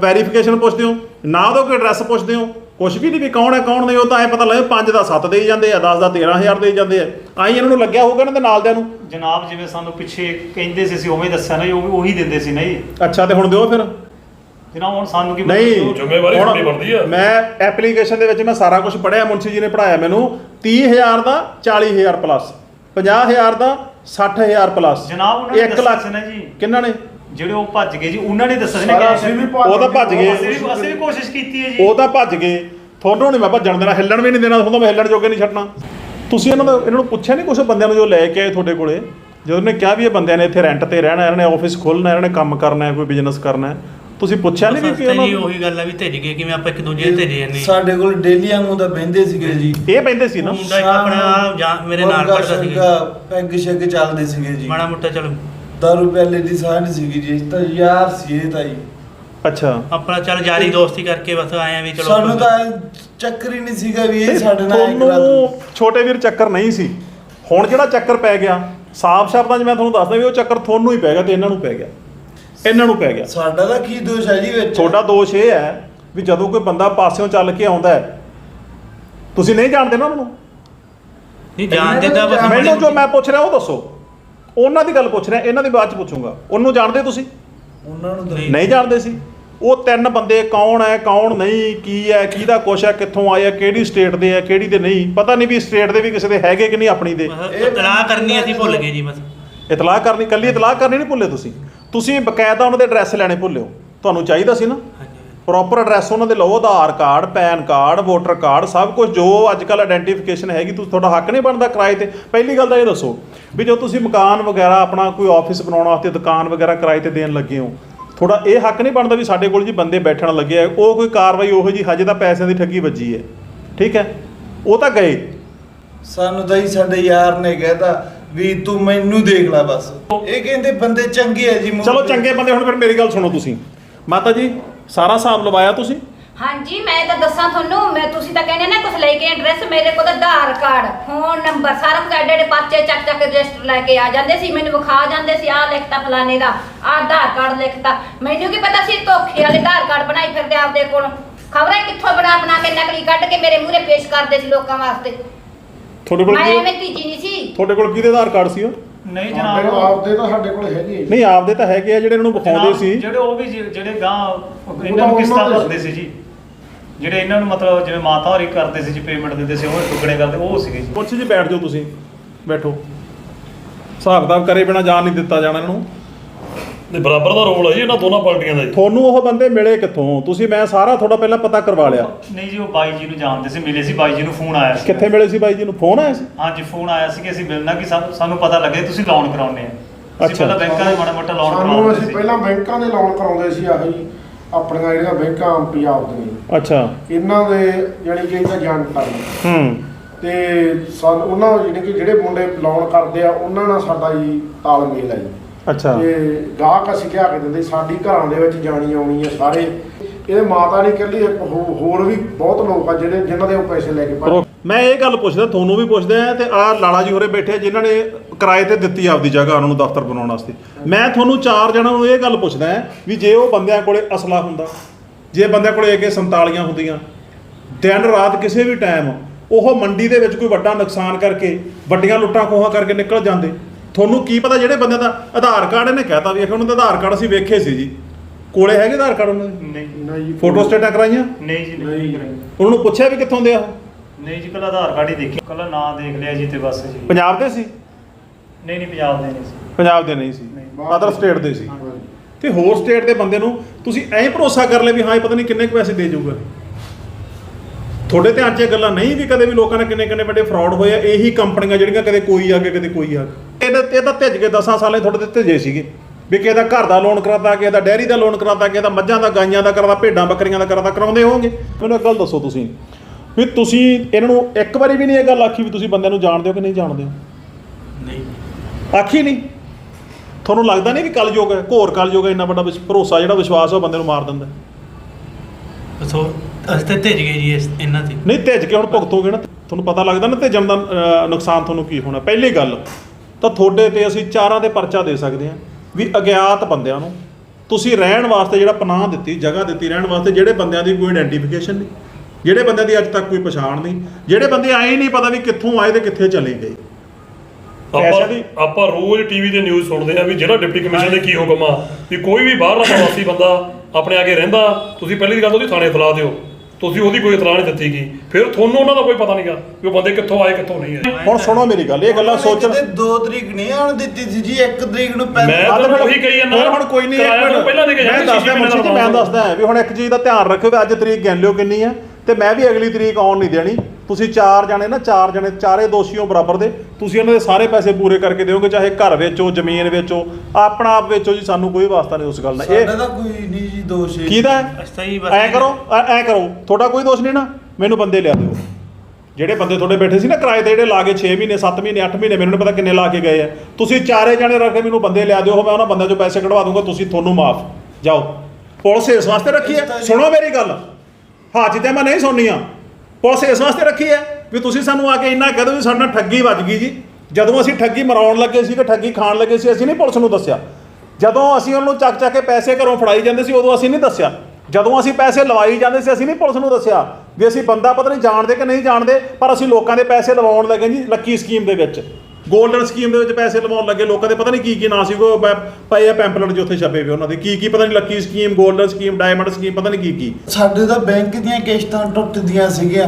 ਵੈਰੀਫਿਕੇਸ਼ਨ ਪੁੱਛਦੇ ਹੋ ਨਾ ਉਹਦਾ ਕੋਈ ਐਡਰੈਸ ਪੁੱਛਦੇ ਹੋ। ਕੁਝ ਵੀ ਨਹੀਂ ਵੀ ਕੌਣ ਹੈ ਕੌਣ ਨਹੀਂ ਉਹ ਤਾਂ ਐ ਪਤਾ ਲੱਗੇ 5 ਦਾ 7 ਦੇ ਜਾਂਦੇ ਆ 10 ਦਾ 13000 ਦੇ ਜਾਂਦੇ ਆ। ਆਈ ਇਹਨਾਂ ਨੂੰ ਲੱਗਿਆ ਹੋਊਗਾ ਇਹਨਾਂ ਦੇ ਨਾਲ ਦਿਆਂ ਨੂੰ? ਜਨਾਬ ਜਿਵੇਂ ਸਾਨੂੰ ਪਿੱਛੇ ਕਹਿੰਦੇ ਸੀ ਅਸੀਂ ਉਵੇਂ ਦੱਸਿਆ ਨਾ ਜੀ, ਉਹ ਉਹੀ ਦਿੰਦੇ ਸੀ ਨਹੀਂ? ਅੱਛਾ ਤੇ ਹੁਣ ਦਿਓ ਫਿਰ। ਜਨਾਬ ਹੁਣ ਸਾਨੂੰ ਕੀ ਪਤਾ? ਨਹੀਂ ਜ਼ਿੰਮੇਵਾਰੀ ਹੁਣ ਤੁਹਾਡੀ ਬਣਦੀ ਆ। ਮੈਂ ਐਪਲੀਕੇਸ਼ਨ ਦੇ ਵਿੱਚ ਮੈਂ ਸਾਰਾ ਕੁਝ ਪੜਿਆ ਮੁੰਸ਼ੀ ਜੀ ਨੇ ਪੜਾਇਆ ਮੈਨੂੰ। 30000 ਦਾ 40000 ਪਲੱਸ 50000 ਦਾ 60000 ਪਲੱਸ ਜਨਾਬ ਉਹਨਾਂ ਨੇ 1 ਦੱਸਿਆ ਲੱਖ ਸੀ ਨਾ ਜੀ। ਕਿੰਨਾਂ ਨੇ? ਜਿਹੜੇ ਉਹ ਭੱਜ ਗਏ ਜੀ ਉਹਨਾਂ ਨੇ ਦੱਸਿਆ ਸੀ ਨਾ ਸਾਰਾ ਕਿ ਅਸੀਂ ਵੀ ਉਹ ਤਾਂ ਭੱਜ ਗਏ। ਅਸੀਂ ਵੀ ਅਸੀਂ ਵੀ ਕੋਸ਼ਿਸ਼ ਕੀਤੀ ਹੈ ਜੀ। ਉਹ ਤਾਂ ਭੱਜ ਗਏ। ਤੁਹਾਨੂੰ ਨਹੀਂ ਮੈਂ ਭੱਜਣ ਦੇਣਾ ਹਿੱਲਣ ਵੀ ਨਹੀਂ ਦੇਣਾ ਤੁਹਾਨੂੰ ਮੈਂ ਹਿੱਲਣ ਜੋਗੇ ਨਹੀਂ ਛੱਡਣਾ। ਤੁਸੀਂ ਇਹਨਾਂ ਦਾ ਇਹਨਾਂ ਨੂੰ ਪੁੱਛਿਆ ਨਹੀਂ ਕੁਝ ਬੰਦਿਆਂ ਨੂੰ ਜੋ ਲੈ ਕੇ ਆਏ ਤੁਹਾਡੇ ਕੋਲੇ? ਜਦੋਂ ਨੇ ਕਿਹਾ ਵੀ ਇਹ ਬੰਦਿਆਂ ਨੇ ਇੱਥੇ ਰੈਂਟ ਤੇ ਰਹਿਣਾ ਇਹਨਾਂ ਨੇ ਆਫਿਸ ਖੋਲਣਾ ਇਹਨਾਂ ਨੇ ਕੰਮ ਕਰਨਾ ਹੈ ਕੋਈ ਬਿਜ਼ਨਸ ਕਰਨਾ ਹੈ ਤੁਸੀਂ ਪੁੱਛਿਆ ਨਹੀਂ ਵੀ ਕਿ ਜੀ ਉਹਨਾਂ ਉਹੀ ਗੱਲ ਆ ਵੀ ਧਿੱਜ ਗਏ ਕਿਵੇਂ ਆਪਾਂ ਇੱਕ ਦੂਜੇ ਦੇ ਧਿੱਜੇ ਜਾਂਦੇ ਸਾਡੇ ਕੋਲ ਡੇਲੀ ਵਾਂਗੂ ਤਾਂ ਬਹਿੰਦੇ ਸੀਗੇ ਜੀ। ਇਹ ਪੈਂਦੇ ਸੀ ਨਾ? ਮੁੰਡਾ ਇੱਕ ਆਪਣਾ ਜਾਂ ਮੇਰੇ ਨਾਲ ਪੜਦਾ ਸੀ ਪੈਗ ਸ਼ੈਗ ਚੱਲਦੇ ਸੀਗੇ ਜੀ। ਮਾੜਾ ਮੋਟਾ ਚਲੋ। ਦਾਰੂ ਪਿਆਲੇ ਦੀ ਸਾਂਝ ਸੀਗੀ ਜੀ ਤਾਂ ਯਾਰ ਸੀ ਇਹ ਤਾਂ ਜੀ। ਅੱਛਾ। ਆਪਣਾ ਚੱਲ ਯਾਰੀ ਦੋਸਤੀ ਕਰਕੇ ਬਸ ਆਏ ਆ ਵੀ ਚਲੋ ਸਾਨੂੰ ਤਾਂ ਚੱਕਰ ਹੀ ਨਹੀਂ ਸੀਗਾ ਵੀ ਇਹ ਸਾਡੇ ਨਾਲ ਕਰਾ ਦੂ ਤੁਹਾਨੂੰ ਛੋਟੇ ਵੀਰ ਚੱਕਰ ਨਹੀਂ ਸੀ। ਹੁਣ ਜਿਹੜਾ ਚੱਕਰ ਪੈ ਗਿਆ? ਸਾਫ਼ ਸ਼ਬਦਾਂ 'ਚ ਮੈਂ ਤੁਹਾਨੂੰ ਦੱਸਦਾ ਵੀ ਉਹ ਚੱਕਰ ਤੁਹਾਨੂੰ ਹੀ ਪੈ ਗਿਆ ਤੇ ਇਹਨਾਂ ਨੂੰ ਪੈ ਗਿਆ। ਇਹਨਾਂ ਨੂੰ ਪੈ ਗਿਆ। ਸਾਡਾ ਤਾਂ ਕੀ ਦੋਸ਼ ਹੈ ਜੀ ਵਿੱਚ? ਤੁਹਾਡਾ ਦੋਸ਼ ਇਹ ਹੈ ਵੀ ਜਦੋਂ ਕੋਈ ਬੰਦਾ ਪਾਸਿਓਂ ਚੱਲ ਕੇ ਆਉਂਦਾ ਹੈ ਤੁਸੀਂ ਨਹੀਂ ਜਾਣਦੇ ਨਾ ਉਹਨਾਂ? ਨੂੰ ਨਹੀਂ ਜਾਣਦੇ ਤਾਂ ਬਸ ਮੈਨੂੰ ਜੋ ਮੈਂ ਪੁੱਛ ਰਿਹਾ ਉਹ ਦੱਸੋ। ਉਹਨਾਂ ਦੀ ਗੱਲ ਪੁੱਛ ਰਿਹਾ ਇਹਨਾਂ ਦੀ ਬਾਅਦ ਚ ਪੁੱਛੂੰਗਾ। ਉਹਨੂੰ ਜਾਣਦੇ ਤੁਸੀਂ? ਉਹਨਾਂ ਨੂੰ ਨਹੀਂ। ਨਹੀਂ ਜਾਣਦੇ ਸੀ। ਉਹ ਤਿੰਨ ਬੰਦੇ ਕੌਣ ਹੈ ਕੌਣ ਨਹੀਂ ਕੀ ਹੈ ਕਿਹਦਾ ਕੁਛ ਹੈ ਕਿੱਥੋਂ ਆਏ ਆ ਕਿਹੜੀ ਸਟੇਟ ਦੇ ਆ ਕਿਹੜੀ ਦੇ ਨਹੀਂ। ਪਤਾ ਨਹੀਂ ਵੀ ਸਟੇਟ ਦੇ ਵੀ ਕਿਸੇ ਦੇ ਹੈਗੇ ਕਿ ਨਹੀਂ ਆਪਣੀ ਦੇ। ਤਲਾਹ ਕਰਨੀ ਅਸੀਂ ਭੁੱਲ ਗਏ ਜੀ ਬਸ ਇਤਲਾਹ ਕਰਨੀ ਕੱਲੀ ਇਤਲਾਹ ਕਰਨੀ ਨਹੀਂ ਭੁੱਲੇ ਤੁਸੀਂ। ਤੁਸੀਂ ਬਕਾਇਦਾ ਉਹਨਾਂ ਦੇ ਐਡਰੈਸ ਲੈਣੇ ਭੁੱਲਿਓ ਤੁਹਾਨੂੰ ਚਾਹੀਦਾ ਸੀ ਨਾ? ਪ੍ਰੋਪਰ ਐਡਰੈਸ ਉਹਨਾਂ ਦੇ ਲਓ Aadhaar card PAN card voter card ਸਭ ਕੁਝ ਜੋ ਅੱਜ ਕੱਲ ਆਇਡੈਂਟੀਫਿਕੇਸ਼ਨ ਹੈਗੀ ਤੁਸੀਂ ਤੁਹਾਡਾ ਹੱਕ ਨਹੀਂ ਬਣਦਾ ਕਿਰਾਏ ਤੇ। ਪਹਿਲੀ ਗੱਲ ਤਾਂ ਇਹ ਦੱਸੋ ਵੀ ਜੋ ਤੁਸੀਂ ਮਕਾਨ ਵਗੈਰਾ ਆਪਣਾ ਕੋਈ ਆਫਿਸ ਬਣਾਉਣ ਵਾਸਤੇ ਦੁਕਾਨ ਵਗੈਰਾ ਕਿਰਾਏ ਤੇ ਦੇਣ ਲੱਗੇ ਹੋ ਤੁਹਾਡਾ ਇਹ ਹੱਕ ਨਹੀਂ ਬਣਦਾ ਵੀ ਸਾਡੇ ਕੋਲ ਜੀ ਬੰਦੇ ਬੈਠਣ ਲੱਗੇ ਆ ਉਹ ਕੋਈ ਕਾਰਵਾਈ ਉਹੋ ਜੀ ਹਜੇ ਤਾਂ ਪੈਸਿਆਂ ਦੀ ਠੱਗੀ ਵੱਜੀ ਹੈ। ਠੀਕ ਹੈ? ਉਹ ਤਾਂ ਗਏ। ਸਾਨੂੰ ਤਾਂ ਹੀ ਸਾਡੇ ਯਾਰ ਨੇ ਕਹਿਤਾ ਵੀ ਤੂੰ ਮੈਨੂੰ ਦੇਖ ਲੈ ਬਸ। ਇਹ ਕਹਿੰਦੇ ਬੰਦੇ ਚੰਗੇ ਆ ਜੀ ਚਲੋ। ਚੰਗੇ ਬੰਦੇ ਹੁਣ ਫਿਰ ਮੇਰੀ ਗੱਲ ਸੁਣੋ ਤੁਸੀਂ। ਮਾਤਾ ਜੀ ਸਾਰਾ ਹਿਸਾਬ ਲਵਾਇਆ ਤੁਸੀਂ? ਹਾਂਜੀ ਮੈਂ ਤਾਂ ਦੱਸਾਂ ਤੁਹਾਨੂੰ ਮੈਂ ਤੁਸੀਂ ਤਾਂ ਕਹਿੰਦੇ ਨਾ ਕੁਝ ਲੈ ਕੇ ਐਡਰੈਸ ਮੇਰੇ ਕੋਲ ਤਾਂ ਆਧਾਰ ਕਾਰਡ ਫੋਨ ਨੰਬਰ ਸਾਰਾ ਕੁਝ ਐਡੇ ਐਡੇ ਪਾਚੇ ਚੱਕ ਚੱਕ ਰਜਿਸਟਰ ਲੈ ਕੇ ਆ ਜਾਂਦੇ ਸੀ ਮੈਨੂੰ ਵਿਖਾ ਜਾਂਦੇ ਸੀ ਆਹ ਲਿਖਤਾ ਫਲਾਣੇ ਦਾ ਆਹ ਆਧਾਰ ਕਾਰਡ ਲਿਖਤਾ। ਮੈਨੂੰ ਕੀ ਪਤਾ ਸੀ ਧੋਖੇ ਵਾਲੇ ਆਧਾਰ ਕਾਰਡ ਬਣਾਈ ਫਿਰਦੇ ਆਪਦੇ ਕੋਲ। ਖਬਰਾਂ ਕਿੱਥੋਂ ਬਣਾ ਬਣਾ ਕੇ ਨਕਲੀ ਕੱਢ ਕੇ ਮੇਰੇ ਮੂਹਰੇ ਪੇਸ਼ ਕਰਦੇ ਸੀ ਲੋਕਾਂ ਵਾਸਤੇ। ਤੁਹਾਡੇ ਕੋਲ ਮੈਂ ਕੀ- ਐਵੇਂ ਤੀਜੀ ਨਹੀਂ ਸੀ। ਤੁਹਾਡੇ ਕੋਲ ਕਿਹਦੇ ਆਧਾਰ ਕਾਰਡ ਸੀ ਉਹ? ਨਹੀਂ ਜਨਾਬ। ਆਪਦੇ ਤਾਂ ਸਾਡੇ ਕੋਲ ਹੈਗੇ ਜੀ। ਨਹੀਂ ਆਪਦੇ ਤਾਂ ਹੈਗੇ ਆ ਜਿਹੜੇ ਇਹਨਾਂ ਨੂੰ ਵਿਖਾਉਂਦੇ ਜਨਾਬ, ਸੀ। ਜਿਹੜੇ ਉਹ ਵੀ ਜਿ- ਜਿਹੜੇ ਗਾਂ ਇਹਨਾਂ ਨੂੰ ਕਿਸ਼ਤਾਂ ਭਰਦੇ ਸੀ ਜੀ? ਜਿਹੜੇ ਇਹਨਾਂ ਨੂੰ ਮਤਲਬ ਜਿਵੇਂ ਮਾਤਾ ਹੋਰੀ ਕਰਦੇ ਸੀ ਜੀ ਪੇਮੈਂਟ ਦਿੰਦੇ ਸੀ ਉਹ ਟੁਕੜੇ ਕਰਦੇ ਉਹ ਸੀਗੇ ਜੀ। ਪੁੱਛ ਜੀ ਬੈਠ ਜਾਓ ਤੁਸੀਂ ਬੈਠੋ। ਹਿਸਾਬ ਕਿਤਾਬ ਕਰੇ ਬਿਨਾ ਜਾਣ ਨਹੀਂ ਦਿੱਤਾ ਜਾਣਾ ਇਹਨਾਂ ਨੂੰ। ਤੇ ਬਰਾਬਰ ਦਾ ਰੋਲ ਹੈ ਜੀ ਇਹਨਾਂ ਦੋਨਾਂ ਪਾਰਟੀਆਂ ਦਾ ਜੀ। ਤੁਹਾਨੂੰ ਉਹ ਬੰਦੇ ਮਿਲੇ ਕਿੱਥੋਂ? ਤੁਸੀਂ ਮੈਂ ਸਾਰਾ ਤੁਹਾਡਾ ਪਹਿਲਾਂ ਪਤਾ ਕਰਵਾ ਲਿਆ। ਨਹੀਂ ਜੀ ਉਹ ਬਾਈ ਜੀ ਨੂੰ ਜਾਣਦੇ ਸੀ ਮਿਲੇ ਸੀ ਬਾਈ ਜੀ ਨੂੰ ਫੋਨ ਆਇਆ ਸੀ। ਕਿੱਥੇ ਮਿਲੇ ਸੀ ਬਾਈ ਜੀ ਨੂੰ? ਫੋਨ ਆਇਆ ਸੀ? ਹਾਂਜੀ ਫੋਨ ਆਇਆ ਸੀ ਕਿ ਅਸੀਂ ਮਿਲਣਾ ਕਿ ਸਾਨੂੰ ਸਾਨੂੰ ਪਤਾ ਲੱਗੇ ਤੁਸੀਂ ਲੋਨ ਕਰਾਉਣੇ ਆ। ਅਸੀਂ ਅੱਛਾ। ਪਹਿਲਾਂ ਬੈਂਕਾਂ ਦੇ ਮਾੜਾ ਮੋਟਾ ਲੋਨ ਸਾਨੂੰ ਕਰਾਉਂਦੇ ਅਸੀਂ ਸੀ। ਪਹਿਲਾਂ ਬੈਂਕਾਂ ਦੇ ਲੋਨ ਕਰਾਉਂਦੇ ਸੀ ਆਹੀ ਆਪਣੀਆਂ ਜਿਹੜੀਆਂ ਬੈਂਕਾਂ ਪੰਜਾਬ ਦੀਆਂ। ਅੱਛਾ। ਇਹਨਾਂ ਦੇ ਯਾਨੀ ਕਿ ਇਹਦਾ ਜਾਣਕਾਰੀ ਹੂੰ। ਤੇ ਸਾਨੂੰ ਉਹਨਾਂ ਜਿਹੜੇ ਕਿ ਜਿਹੜੇ ਮੁੰਡੇ ਲੋਨ ਕਰਦੇ ਆ ਉਹਨਾਂ ਨਾਲ ਸਾਡਾ ਜੀ ਤਾਲਮੇਲ ਹੈ ਜੀ। ਅੱਛਾ। ਤੇ ਗਾਹਕ ਅਸੀਂ ਲਿਆ ਕੇ ਦਿੰਦੇ ਸਾਡੀ ਘਰਾਂ ਦੇ ਵਿੱਚ ਜਾਣੀ ਆਉਣੀ ਆ ਸਾਰੇ। ਇਹ ਮਾਤਾ ਨਹੀਂ ਇਕੱਲੀ ਇੱਕ ਹੋ- ਹੋਰ ਵੀ ਬਹੁਤ ਲੋਕ ਆ ਜਿਹੜੇ ਜਿਨ੍ਹਾਂ ਦੇ ਉਹ ਪੈਸੇ ਲੈ ਕੇ ਭੱਜ ਮੈਂ ਇਹ ਗੱਲ ਪੁੱਛਦਾ ਤੁਹਾਨੂੰ ਵੀ ਪੁੱਛਦਾ ਆ ਤੇ ਆ ਲਾਲਾ ਜੀ ਹੋਰੇ ਬੈਠੇ ਆ, ਜਿਨ੍ਹਾਂ ਨੇ ਕਿਰਾਏ ਤੇ ਦਿੱਤੀ ਆਪਦੀ ਜਗ੍ਹਾ ਉਹਨਾਂ ਨੂੰ ਦਫ਼ਤਰ ਬਣਾਉਣ ਵਾਸਤੇ। ਮੈਂ ਤੁਹਾਨੂੰ ਚਾਰ ਜਣਾਂ ਨੂੰ ਇਹ ਗੱਲ ਪੁੱਛਦਾ ਆ ਵੀ ਜੇ ਉਹ ਬੰਦਿਆਂ ਕੋਲੇ ਅਸਲਾ ਹੁੰਦਾ ਜੇ ਬੰਦਿਆਂ ਕੋਲੇ AK 47 ਹੁੰਦੀਆਂ ਦਿਨ ਰਾਤ ਕਿਸੇ ਵੀ ਟਾਈਮ ਉਹ ਮੰਡੀ ਦੇ ਵਿੱਚ ਕੋਈ ਵੱਡਾ ਨੁਕਸਾਨ ਕਰਕੇ ਵੱਡੀਆਂ ਲੁੱਟਾਂ ਖੋਹਾਂ ਕਰਕੇ ਨਿਕਲ ਜਾਂਦੇ ਤੁਹਾਨੂੰ ਕੀ ਪਤਾ ਜਿਹੜੇ ਬੰਦੇ ਦਾ ਆਧਾਰ ਕਾਰਡ ਇਹਨੇ ਕਹਿਤਾ ਵੀ ਇਹ ਉਹਨਾਂ ਦਾ ਆਧਾਰ ਕਾਰਡ ਅਸੀਂ ਵੇਖੇ ਸੀ ਜੀ। ਕੋਲੇ ਹੈਗੇ ਆਧਾਰ ਕਾਰਡ ਉਹਨਾਂ ਦੇ? ਨਹੀਂ। ਨਹੀਂ ਜੀ ਫੋਟੋ ਸਟੇਟਾਂ ਕਰਾਈਆਂ? ਨਹੀਂ ਜੀ ਨਹੀਂ ਕਰਾਈ। ਉਹਨਾਂ ਨੂੰ ਪੁੱਛਿਆ ਵੀ ਕਿੱਥੋਂ ਦੇ ਆ ਉਹ? ਨਹੀਂ ਜੀ ਕੱਲਾ ਆਧਾਰ ਕਾਰਡ ਹੀ ਦੇਖੀ ਕੱਲਾ ਨਾਂ ਦੇਖ ਲਿਆ ਜੀ ਤੇ ਬਸ ਜੀ। ਪੰਜਾਬ ਦੇ ਸੀ? ਨਹੀਂ ਨਹੀਂ ਪੰਜਾਬ ਦੇ ਨਹੀਂ ਸੀ। ਪੰਜਾਬ ਦੇ ਨਹੀਂ ਸੀ। ਨਹੀਂ। ਅਦਰ ਸਟੇਟ ਦੇ ਸੀ। ਤੇ ਹੋਰ ਸਟੇਟ ਦੇ ਬੰਦੇ ਨੂੰ ਤੁਸੀਂ ਐਂ ਭਰੋਸਾ ਕਰ ਲੈ ਵੀ ਹਾਂ ਇਹ ਪਤਾ ਨਹੀਂ ਕਿੰਨੇ ਕੁ ਪੈਸੇ ਦੇ ਜਾਊਗਾ। ਤੁਹਾਡੇ ਧਿਆਨ 'ਚ ਇਹ ਗੱਲਾਂ ਨਹੀਂ ਵੀ ਕਦੇ ਵੀ ਲੋਕਾਂ ਨੇ ਕਿੰਨੇ ਕਿੰਨੇ ਵੱਡੇ ਫਰਾਡ ਹੋਏ ਆ? ਇਹੀ ਕੰਪਨੀਆਂ ਜਿਹੜੀਆਂ ਕਦੇ ਕੋਈ ਆ ਗਿਆ ਕਦੇ ਕੋਈ ਆ ਗਿਆ ਇਹਦਾ ਇਹ ਤਾਂ ਭਿੱਜ ਕੇ 10 ਸਾਲੇ ਤੁਹਾਡੇ ਤੇ ਭੇਜੇ ਸੀਗੇ। ਵੀ ਕਿਸੇ ਦਾ ਘਰ ਦਾ ਲੋਨ ਕਰਾਤਾ ਕਿਸੇ ਦਾ ਡੈਰੀ ਦਾ ਲੋਨ ਕਰਾਤਾ ਕਿਸੇ ਦਾ ਮੱਝਾਂ ਦਾ ਗਾਈਆਂ ਦਾ ਕਰਾਤਾ ਭੇਡਾਂ ਬੱਕਰੀਆਂ ਦਾ ਕਰਾਤਾ ਕਰਾਉਂਦੇ ਹੋਵੋਗੇ? ਮੈਨੂੰ ਇੱਕ ਗੱਲ ਦੱਸੋ ਤੁਸੀਂ। ਵੀ ਤੁਸੀਂ ਇਹਨਾਂ ਨੂੰ ਇੱਕ ਵਾਰੀ ਵੀ ਨਹੀਂ ਇਹ ਗੱਲ ਆਖੀ ਵੀ ਤੁਸੀਂ ਬੰਦਿਆਂ ਨੂੰ ਜਾਣਦੇ ਹੋ ਕਿ ਨਹੀਂ ਜਾਣਦੇ ਹੋ? ਨਹੀਂ। ਆਖੀ ਨਹੀਂ? ਤੁਹਾਨੂੰ ਲੱਗਦਾ ਨਹੀਂ ਵੀ ਕਲਯੁਗ ਹੈ? ਘੋਰ ਕਲਯੁਗ ਹੈ ਇੰਨਾ ਵੱਡਾ ਭਰੋਸਾ ਜਿਹੜਾ ਵਿਸ਼ਵਾਸ ਉਹ ਬੰਦੇ ਨੂੰ ਮਾਰ ਦਿੰਦਾ ਹੈ। ਸੋ ਅਸੀਂ ਤੇ ਗਏ ਜੀ ਇਸ ਇਹਨਾਂ ਤੇ ਨਹੀਂ ਭਿੱਜ ਕੇ ਹੁਣ ਭੁਗਤੋਗੇ ਨਾ ਤੁਹਾਨੂੰ ਪਤਾ ਲੱਗਦਾ ਨਾ ਭੇਜਣ ਦਾ ਅਹ, ਨੁਕਸਾਨ ਤੁਹਾਨੂੰ ਕੀ ਹੋਣਾ। ਪਹਿਲੀ ਗੱਲ ਤਾਂ ਤੁਹਾਡੇ ਤੇ ਅਸੀਂ ਚਾਰਾਂ ਦੇ ਪਰਚਾ ਦੇ ਸਕਦੇ ਹਾਂ ਵੀ ਅਗਿਆਤ ਬੰਦਿਆਂ ਨੂੰ। ਤੁਸੀਂ ਰਹਿਣ ਵਾਸਤੇ ਜਿਹੜਾ ਪਨਾਹ ਦਿੱਤੀ ਜਗ੍ਹਾ ਦਿੱਤੀ ਰਹਿਣ ਵਾਸਤੇ ਜਿਹੜੇ ਬੰਦਿਆਂ ਦੀ ਕੋਈ ਆਇਡੈਂਟੀਫਿਕੇਸ਼ਨ ਨਹੀਂ ਜਿਹੜੇ ਬੰਦਿਆਂ ਦੀ ਅੱਜ ਤੱਕ ਕੋਈ ਪਛਾਣ ਨਹੀਂ ਜਿਹੜੇ ਬੰਦੇ ਆਏ ਹੀ ਨਹੀਂ ਪਤਾ ਵੀ ਕਿੱਥੋਂ ਆਏ ਤੇ ਕਿੱਥੇ ਚਲੇ ਗਏ। ਆਪਾਂ ਦੀ- ਆਪਾਂ ਰੋਜ਼ ਟੀਵੀ ਤੇ ਨਿਊਜ਼ ਸੁਣਦੇ ਆ ਵੀ ਜਿਹੜਾ ਡਿਪਟੀ ਕਮਿਸ਼ਨਰ ਦੇ ਕੀ ਹੁਕਮ ਆ ਵੀ ਕੋਈ ਵੀ ਬਾਹਰਲਾ ਪ੍ਰਵਾਸੀ ਬੰਦਾ ਆਪਣੇ ਆਗੇ ਰਹਿੰਦਾ ਤੁਸੀਂ ਪਹਿਲੀ ਗੱਲ ਤਾਂ ਉਹਦੀ ਥਾਣੇ ਇਤਲਾਹ ਦਿਓ। ਤੁਸੀਂ ਉਹਦੀ ਕੋਈ ਇਤਲਾਹ ਨਹੀਂ ਦਿੱਤੀ ਗਈ ਫਿਰ ਤੁਹਾਨੂੰ ਉਹਨਾਂ ਦਾ ਕੋਈ ਪਤਾ ਨਹੀਂਗਾ ਵੀ ਉਹ ਬੰਦੇ ਕਿੱਥੋਂ ਆਏ ਕਿੱਥੋਂ ਨਹੀਂ ਆਏ। ਹੁਣ ਸੁਣੋ ਮੇਰੀ ਗੱਲ ਇਹ ਗੱਲਾਂ ਸੋਚਣ ਕਿਤੇ 2 ਤਰੀਕ ਨਹੀਂ ਆਉਣ ਦਿੱਤੀ ਸੀ ਜੀ 1 ਤਰੀਕ ਨੂੰ ਮੈਂ ਤਾਂ ਉਹੀ ਕਹੀ ਜਾਂਦਾ। ਹੁਣ ਕੋਈ ਨਹੀਂ ਇੱਕ ਤੁਹਾਨੂੰ ਪਹਿਲਾਂ ਦੇ ਕੇ ਮੈਂ ਦੱਸਦਾ ਮੁੰਸ਼ੀ ਜੀ ਮੈਂ ਦੱਸਦਾ ਵੀ ਹੁਣ ਇੱਕ ਚੀਜ਼ ਦਾ ਧਿਆਨ ਰੱਖਿਓ ਅੱਜ ਤਰੀਕ ਗਿਣ ਲਿਓ ਕਿੰਨੀ ਹੈ ਤੇ ਮੈਂ ਵੀ ਅਗਲੀ ਤਰੀਕ ਆਉਣ ਨਹੀਂ ਦੇਣੀ। ਤੁਸੀਂ ਚਾਰ ਜਣੇ ਨਾ ਚਾਰ ਜਣੇ ਚਾਰੇ ਦੋਸ਼ੀਓ ਬਰਾਬਰ ਦੇ ਤੁਸੀਂ ਉਹਨਾਂ ਦੇ ਸਾਰੇ ਪੈਸੇ ਪੂਰੇ ਕਰਕੇ ਦਿਓਗੇ ਚਾਹੇ ਘਰ ਵੇਚੋ ਜ਼ਮੀਨ ਵੇਚੋ ਆਪਣਾ ਆਪ ਵੇਚੋ ਜੀ ਸਾਨੂੰ ਕੋਈ ਵਾਸਤਾ ਨਹੀਂ ਉਸ ਗੱਲ ਨਾਲ ਇਹ ਸਾਡਾ ਤਾਂ ਕੋਈ ਨਹੀਂ ਜੀ ਦੋਸ਼ ਇਹ। ਕਿਹਦਾ? ਹੈ ਜੀ ਬਸ ਐ ਕਰੋ ਐ ਐ ਕਰੋ ਤੁਹਾਡਾ ਕੋਈ ਦੋਸ਼ ਨਹੀਂ ਨਾ ਮੈਨੂੰ ਬੰਦੇ ਲਿਆ ਦਿਓ। ਜਿਹੜੇ ਬੰਦੇ ਤੁਹਾਡੇ ਬੈਠੇ ਸੀ ਨਾ ਕਿਰਾਏ ਤੇ ਜਿਹੜੇ ਲਾ ਕੇ 6 ਮਹੀਨੇ 7 ਮਹੀਨੇ 8 ਮਹੀਨੇ ਮੈਨੂੰ ਨਹੀਂ ਪਤਾ ਕਿੰਨੇ ਲਾ ਕੇ ਗਏ ਆ। ਤੁਸੀਂ ਚਾਰੇ ਜਣੇ ਰੱਖ ਕੇ ਮੈਨੂੰ ਬੰਦੇ ਲਿਆ ਦਿਓ ਮੈਂ ਉਹਨਾਂ ਬੰਦਿਆਂ ਚੋਂ ਪੈਸੇ ਕਢਵਾ ਦੂੰਗਾ ਤੁਸੀਂ ਤੁਹਾਨੂੰ ਮਾਫ। ਜਾਓ। ਪੁਲਿਸ ਇਸ ਵਾਸਤੇ ਰੱਖੀ ਹੈ। ਸੁਣੋ ਮੇਰੀ ਗੱਲ। ਹਾਂ ਜਿੱਦਾਂ ਮੈਂ ਨਹੀਂ ਸੁਣਨੀਆਂ ਪੁਲਿਸ ਇਸ ਵਾਸਤੇ ਰੱਖੀ ਹੈ ਵੀ ਤੁਸੀਂ ਸਾਨੂੰ ਆ ਕੇ ਇੰਨਾ ਕਹਿ ਦਿਓ ਵੀ ਸਾਡੇ ਨਾਲ ਠੱਗੀ ਵੱਜ ਗਈ ਜੀ। ਜਦੋਂ ਅਸੀਂ ਠੱਗੀ ਮਰਾਉਣ ਲੱਗੇ ਸੀ ਕਿ ਠੱਗੀ ਖਾਣ ਲੱਗੇ ਸੀ, ਅਸੀਂ ਨਹੀਂ ਪੁਲਿਸ ਨੂੰ ਦੱਸਿਆ। ਜਦੋਂ ਅਸੀਂ ਉਹਨੂੰ ਚੱਕ ਚੱਕ ਕੇ ਪੈਸੇ ਘਰੋਂ ਫੜਾਈ ਜਾਂਦੇ ਸੀ, ਉਦੋਂ ਅਸੀਂ ਨਹੀਂ ਦੱਸਿਆ। ਜਦੋਂ ਅਸੀਂ ਪੈਸੇ ਲਵਾਈ ਜਾਂਦੇ ਸੀ, ਅਸੀਂ ਨਹੀਂ ਪੁਲਿਸ ਨੂੰ ਦੱਸਿਆ ਵੀ ਅਸੀਂ ਬੰਦਾ ਪਤਾ ਨਹੀਂ ਜਾਣਦੇ ਕਿ ਨਹੀਂ ਜਾਣਦੇ, ਪਰ ਅਸੀਂ ਲੋਕਾਂ ਦੇ ਪੈਸੇ ਲਵਾਉਣ ਲੱਗੇ ਜੀ, ਲੱਕੀ ਸਕੀਮ ਦੇ ਵਿੱਚ। 골ਡਨ ਸਕੀਮ ਦੇ ਵਿੱਚ ਪੈਸੇ ਲਵਾਉਣ ਲੱਗੇ ਲੋਕਾਂ ਦੇ ਪਤਾ ਨਹੀਂ ਕੀ ਕੀ ਨਾਂ ਸੀ ਪ- ਪਏ ਆ ਪੈਂਪਲੇਟ ਜੋ ਉੱਥੇ ਛਪੇ ਹੋਏ ਉਹਨਾਂ ਦੇ। ਕੀ ਕੀ ਪਤਾ ਨਹੀਂ lucky scheme golden scheme diamond scheme ਪਤਾ ਨਹੀਂ ਕੀ ਕੀ। ਸਾਡੇ ਤਾਂ ਬੈਂਕ ਦੀਆਂ ਕਿਸ਼ਤਾਂ ਟੁੱਟਦੀਆਂ ਸੀਗੀਆਂ।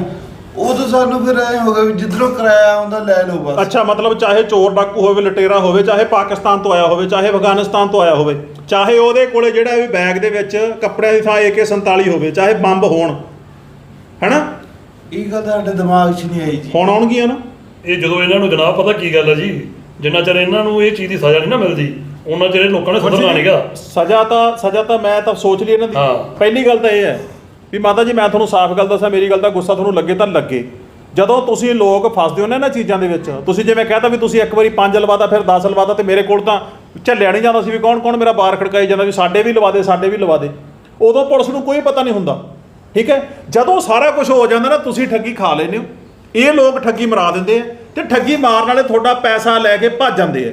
ਉਦੋਂ ਸਾਨੂੰ ਫਿਰ ਐ ਹੋ ਗਿਆ ਵੀ ਜਿੱਧਰੋਂ ਕਿਰਾਇਆ ਆਉਂਦਾ ਲੈ ਲਓ ਬਸ। ਅੱਛਾ ਮਤਲਬ ਚਾਹੇ ਚੋਰ ਡਾਕੂ ਹੋਵੇ ਲਟੇਰਾ ਹੋਵੇ ਚਾਹੇ ਪਾਕਿਸਤਾਨ ਤੋਂ ਆਇਆ ਹੋਵੇ ਚਾਹੇ ਅਫਗਾਨਿਸਤਾਨ ਤੋਂ ਆਇਆ ਹੋਵੇ ਚਾਹੇ ਉਹਦੇ ਕੋਲੇ ਜਿਹੜਾ ਵੀ ਬੈਗ ਦੇ ਵਿੱਚ ਕੱਪੜਿਆਂ ਦੀ ਥਾਂ AK47 ਹੋਵੇ ਚਾਹੇ ਬੰਬ ਹੋਣ। ਹੈਨਾ? ਇਹ ਗੱਲ ਸਾਡੇ ਦਿਮਾਗ 'ਚ ਨਹੀਂ ਆਈ ਜੀ। ਹੁਣ ਆਉਣਗੀਆਂ ਨਾ। ਇਹ ਜਦੋਂ ਇਹਨਾਂ ਨੂੰ ਜਨਾਬ ਪਤਾ ਕੀ ਗੱਲ ਹੈ ਜੀ ਜਿੰਨਾ ਚਿਰ ਇਹਨਾਂ ਨੂੰ ਇਹ ਚੀਜ਼ ਦੀ ਸਜ਼ਾ ਨਹੀਂ ਨਾ ਮਿਲਦੀ ਉਹਨਾਂ ਚਿਰ ਇਹ ਲੋਕਾਂ ਨੇ ਸੁਧਰਨਾ ਨਹੀਂਗਾ ਸਜ਼ਾ ਤਾਂ ਸਜ਼ਾ ਤਾਂ ਮੈਂ ਤਾਂ ਸੋਚ ਲਈ ਇਹਨਾਂ ਦੀ। ਪਹਿਲੀ ਗੱਲ ਤਾਂ ਇਹ ਹੈ ਵੀ ਮਾਤਾ ਜੀ ਮੈਂ ਤੁਹਾਨੂੰ ਸਾਫ਼ ਗੱਲ ਦੱਸਾਂ ਮੇਰੀ ਗੱਲ ਦਾ ਗੁੱਸਾ ਤੁਹਾਨੂੰ ਲੱਗੇ ਤਾਂ ਲੱਗੇ। ਜਦੋਂ ਤੁਸੀਂ ਲੋਕ ਫਸਦੇ ਹੋ ਨਾ ਇਹਨਾਂ ਚੀਜ਼ਾਂ ਦੇ ਵਿੱਚ ਤੁਸੀਂ ਜਿਵੇਂ ਕਹਤਾ ਵੀ ਤੁਸੀਂ ਇੱਕ ਵਾਰੀ 5 ਲਵਾਦਾ ਫਿਰ 10 ਲਵਾਦਾ ਤੇ ਮੇਰੇ ਕੋਲ ਤਾਂ ਝੱਲਿਆ ਨਹੀਂ ਜਾਂਦਾ ਸੀ ਵੀ ਕੌਣ ਕੌਣ ਮੇਰਾ ਬਾਰ ਖੜਕਾਈ ਜਾਂਦਾ ਵੀ ਸਾਡੇ ਵੀ ਲਵਾ ਦੇ ਸਾਡੇ ਵੀ ਲਵਾ ਦੇ। ਉਦੋਂ ਪੁਲਿਸ ਨੂੰ ਕੋਈ ਪਤਾ ਨਹੀਂ ਹੁੰਦਾ। ਠੀਕ ਹੈ? ਜਦੋਂ ਸਾਰਾ ਕੁਝ ਹੋ ਜਾਂਦਾ ਨਾ ਤੁਸੀਂ ਠੱਗੀ ਖਾ ਲੈਂਦੇ ਹੋ। ਇਹ ਲੋਕ ਠੱਗੀ ਮਰਾ ਦਿੰਦੇ ਆ ਤੇ ਠੱਗੀ ਮਾਰਨ ਵਾਲੇ ਤੁਹਾਡਾ ਪੈਸਾ ਲੈ ਕੇ ਭੱਜ ਜਾਂਦੇ ਆ।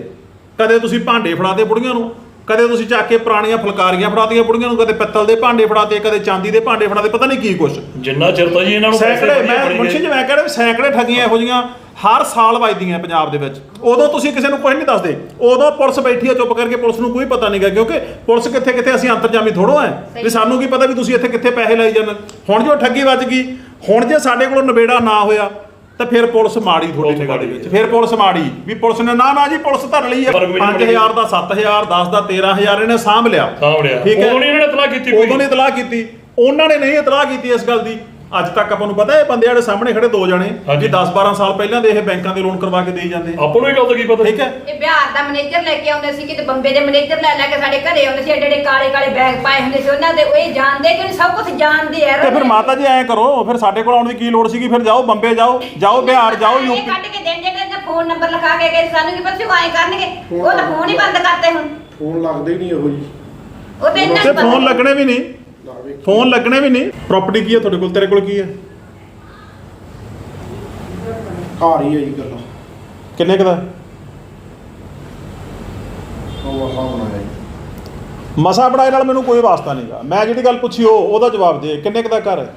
ਕਦੇ ਤੁਸੀਂ ਭਾਂਡੇ ਫੜਾਦੇ ਬੁੜੀਆਂ ਨੂੰ ਕਦੇ ਤੁਸੀਂ ਚੱਕ ਕੇ ਪੁਰਾਣੀਆਂ ਫੁਲਕਾਰੀਆਂ ਫੜਾਤੀਆਂ ਬੁੜੀਆਂ ਨੂੰ ਕਦੇ ਪਿੱਤਲ ਦੇ ਭਾਂਡੇ ਫੜਾਤੇ ਕਦੇ ਚਾਂਦੀ ਦੇ ਭਾਂਡੇ ਫੜਾਤੇ ਪਤਾ ਨਹੀਂ ਕੀ ਕੁਛ। ਜਿੰਨਾ ਚਿਰ ਤਾਂ ਜੀ ਇਹਨਾਂ ਨੂੰ ਪੈਸੇ ਸੈਂਕੜੇ ਵਧੀਆ ਮੈਂ ਮੁਨਸ਼ੀ ਗਏ। ਜੀ ਮੈਂ ਕਹਿੰਦਾ ਸੈਂਕੜੇ ਠੱਗੀਆਂ ਇਹੋ ਜੀਆਂ ਹਰ ਸਾਲ ਵੱਜਦੀਆਂ ਪੰਜਾਬ ਦੇ ਵਿੱਚ। ਉਦੋਂ ਤੁਸੀਂ ਕਿਸੇ ਨੂੰ ਕੁਝ ਨਹੀਂ ਦੱਸਦੇ। ਉਦੋਂ ਪੁਲਿਸ ਬੈਠੀ ਹੈ ਚੁੱਪ ਕਰਕੇ ਪੁਲਿਸ ਨੂੰ ਕੋਈ ਪਤਾ ਨਹੀਂਗਾ ਕਿਉਂਕਿ ਪੁਲਿਸ ਕਿੱਥੇ ਕਿੱਥੇ ਅਸੀਂ ਅੰਤਰਜਾਮੀ ਥੋੜੋ ਐ ਵੀ ਸਾਨੂੰ ਕੀ ਪਤਾ ਵੀ ਤੁਸੀਂ ਇੱਥੇ ਕਿੱਥੇ ਪੈਸੇ ਲਾਈ ਜਾਂਦੇ ਹੁਣ ਜੋ ਠੱਗੀ ਵੱਜ ਗਈ ਹੁਣ ਜੇ ਸਾਡੇ ਕੋਲ ਨਵੇੜਾ ਨਾ ਹੋਇਆ ਤਾਂ ਫਿਰ ਪੁਲਿਸ ਮਾੜੀ ਪੁਲਿਸ ਨਿਗਾਹ ਦੇ ਵਿੱਚ। ਫਿਰ ਪੁਲਿਸ ਮਾੜੀ। ਵੀ ਪੁਲਿਸ ਨੇ ਨਾ ਨਾ ਜੀ ਪੁਲਿਸ ਧਰ ਲਈ ਹੈ। ਪਰ ਵੀ 5000 ਦਾ 7000 10 ਦਾ 13000 ਇਹਨੇ ਸਾਂਭ ਲਿਆ। ਸਾਹਮਣੇ ਠੀਕ ਹੈ? ਉਦੋਂ ਨਹੀਂ ਇਹਨਾਂ ਇਤਲਾਹ ਕੀਤੀ ਕੋਈ। ਉਦੋਂ ਨੇ ਇਤਲਾਹ ਕੀਤੀ। ਉਹਨਾਂ ਨੇ ਨਹੀਂ ਇਤਲਾਹ ਕੀਤੀ ਇਸ ਗੱਲ ਦੀ। ਅੱਜ ਤੱਕ ਆਪਾਂ ਨੂੰ ਪਤਾ ਇਹ ਬੰਦੇ ਜਿਹੜੇ ਸਾਹਮਣੇ ਖੜੇ ਦੋ ਜਣੇ ਹਾਂਜੀ। ਜੀ 10 12 ਸਾਲ ਪਹਿਲਾਂ ਦੇ ਇਹ ਬੈਂਕਾਂ ਦੇ ਲੋਨ ਕਰਵਾ ਕੇ ਦੇਈ ਜਾਂਦੇ। ਆਪਾਂ ਨੂੰ ਇਹ ਗੱਲ ਦਾ ਕੀ ਪਤਾ? ਠੀਕ ਹੈ। ਇਹ ਬਿਹਾਰ ਦਾ ਮੈਨੇਜਰ ਲੈ ਕੇ ਆਉਂਦੇ ਸੀ ਕਿਤੇ ਬੰਬੇ ਦੇ ਮੈਨੇਜਰ ਲੈ ਲੈ ਕੇ ਸਾਡੇ ਘਰੇ ਆਉਂਦੇ ਸੀ ਏਡੇ ਏਡੇ ਕਾਲੇ ਕਾਲੇ ਬੈਗ ਪਾਏ ਹੁੰਦੇ ਸੀ ਉਹਨਾਂ ਦੇ ਉਹ ਇਹ ਜਾਣਦੇ ਕਿ ਨਹੀਂ ਸਭ ਕੁਝ ਜਾਣਦੇ ਆ। ਤੇ ਫਿਰ ਮਾਤਾ ਜੀ ਐਂ ਕਰੋ ਫਿਰ ਸਾਡੇ ਕੋਲ ਆਉਣ ਦੀ ਕੀ ਲੋੜ ਸੀਗੀ? ਫਿਰ ਜਾਓ ਬੰਬੇ ਜਾਓ ਜਾਓ ਬਿਹਾਰ ਜਾਓ ਇਹ ਯੂਪੀ। ਕੱਢ ਕੇ ਦੇਣਗੇ ਤੇ ਫੋਨ ਨੰਬਰ ਲਿਖਾ ਕੇ ਗਏ ਸਾਨੂੰ ਕੀ ਪਤਾ ਸੀ ਉਹ ਐਂ ਕਰਨਗੇ। ਉਹ ਤਾਂ ਫੋਨ ਹੀ ਬੰਦ ਕਰਤੇ ਹੁਣ। ਫੋਨ ਲੱਗਦੇ ਹੀ ਨਹੀਂ ਇਹੋ ਜੀ ਉਹ ਤਾਂ ਪਤਾ ਫੋਨ ਲੱਗਣੇ ਵੀ ਨਹੀਂ। ਫੋਨ ਲੱਗਣੇ ਵੀ ਨਹੀਂ। ਪ੍ਰਾਪਰਟੀ ਕੀ ਹੈ ਤੁਹਾਡੇ ਕੋਲ? ਤੇਰੇ ਕੋਲ ਕੀ ਹੈ? ਘਰ ਹੀ ਹੈ ਜੀ ਗੱਲਾਂ ਕਿੰਨੇ ਕੁ ਦਾ? ਉਹ ਸਾਹਮਣਾ ਹੈ ਜੀ। ਮਸਾ ਬਣਾਏ ਨਾਲ ਮੈਨੂੰ ਕੋਈ ਵਾਸਤਾ ਨਹੀਂਗਾ ਮੈਂ ਜਿਹੜੀ ਗੱਲ ਪੁੱਛੀ ਉਹ ਉਹਦਾ ਜਵਾਬ ਦੇ। ਕਿੰਨੇ ਕੁ ਦਾ ਘਰ ਹੈ?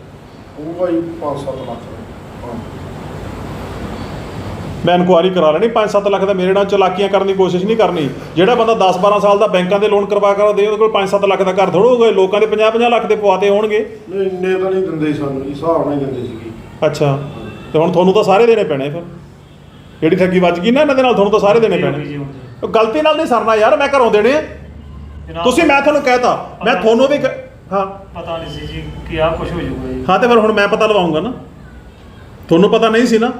ਉਹ ਭਾਈ 5-7 ਲੱਖ ਮੈਂ ਇਨਕੁਆਰੀ ਕਰਾ ਲੈਣੀ 5-7 ਲੱਖ ਦਾ ਮੇਰੇ ਨਾਲ ਚਲਾਕੀਆਂ ਕਰਨ ਦੀ ਕੋਸ਼ਿਸ਼ ਨਹੀਂ ਕਰਨੀ। ਜਿਹੜਾ ਬੰਦਾ 10-12 ਸਾਲ ਦਾ ਬੈਂਕਾਂ ਦੇ ਲੋਨ ਕਰਵਾ ਕਰ ਦੇ ਉਹਦੇ ਕੋਲ 5-7 ਲੱਖ ਦਾ ਘਰ ਥੋੜ੍ਹਾ ਹੋਊਗਾ ਲੋਕਾਂ ਦੇ 50-50 ਲੱਖ ਦੇ ਪਵਾਤੇ ਹੋਣਗੇ। ਨਹੀਂ ਇੰਨੇ ਤਾਂ ਨਹੀਂ ਦਿੰਦੇ ਸਾਨੂੰ ਜੀ ਹਿਸਾਬ ਨਾਲ ਹੀ ਦਿੰਦੇ ਸੀਗੇ। ਅੱਛਾ ਤੇ ਹੁਣ ਤੁਹਾਨੂੰ ਤਾਂ ਸਾਰੇ ਦੇਣੇ ਪੈਣੇ ਫਿਰ। ਜਿਹੜੀ ਠੱਗੀ ਵੱਜ ਗਈ ਨਾ ਇਹਨਾਂ ਦੇ ਨਾਲ ਤੁਹਾਨੂੰ ਤਾਂ ਸਾਰੇ ਦੇਣੇ ਪੈਣੇ। ਉਹ ਗਲਤੀ ਨਾਲ ਨਹੀਂ ਸਰਨਾ ਯਾਰ ਮੈਂ ਘਰੋਂ ਦੇਣੇ ਆ। ਤੁਸੀਂ ਮੈਂ ਤੁਹਾਨੂੰ ਕਹਿਤਾ ਮੈਂ ਤੁਹਾਨੂੰ ਵੀ ਹਾਂ। ਪਤਾ ਨਹੀਂ ਸੀ ਜੀ ਕਿ ਆਹ ਕੁਝ ਹੋ ਜਾਊਗਾ ਜੀ। ਹਾਂ ਤੇ ਫਿਰ ਹੁਣ ਮੈਂ ਪਤਾ ਲਵਾਉਂਗਾ ਨਾ। ਤੁਹਾਨੂੰ ਪਤਾ ਨਹੀਂ ਸੀ ਨਾ।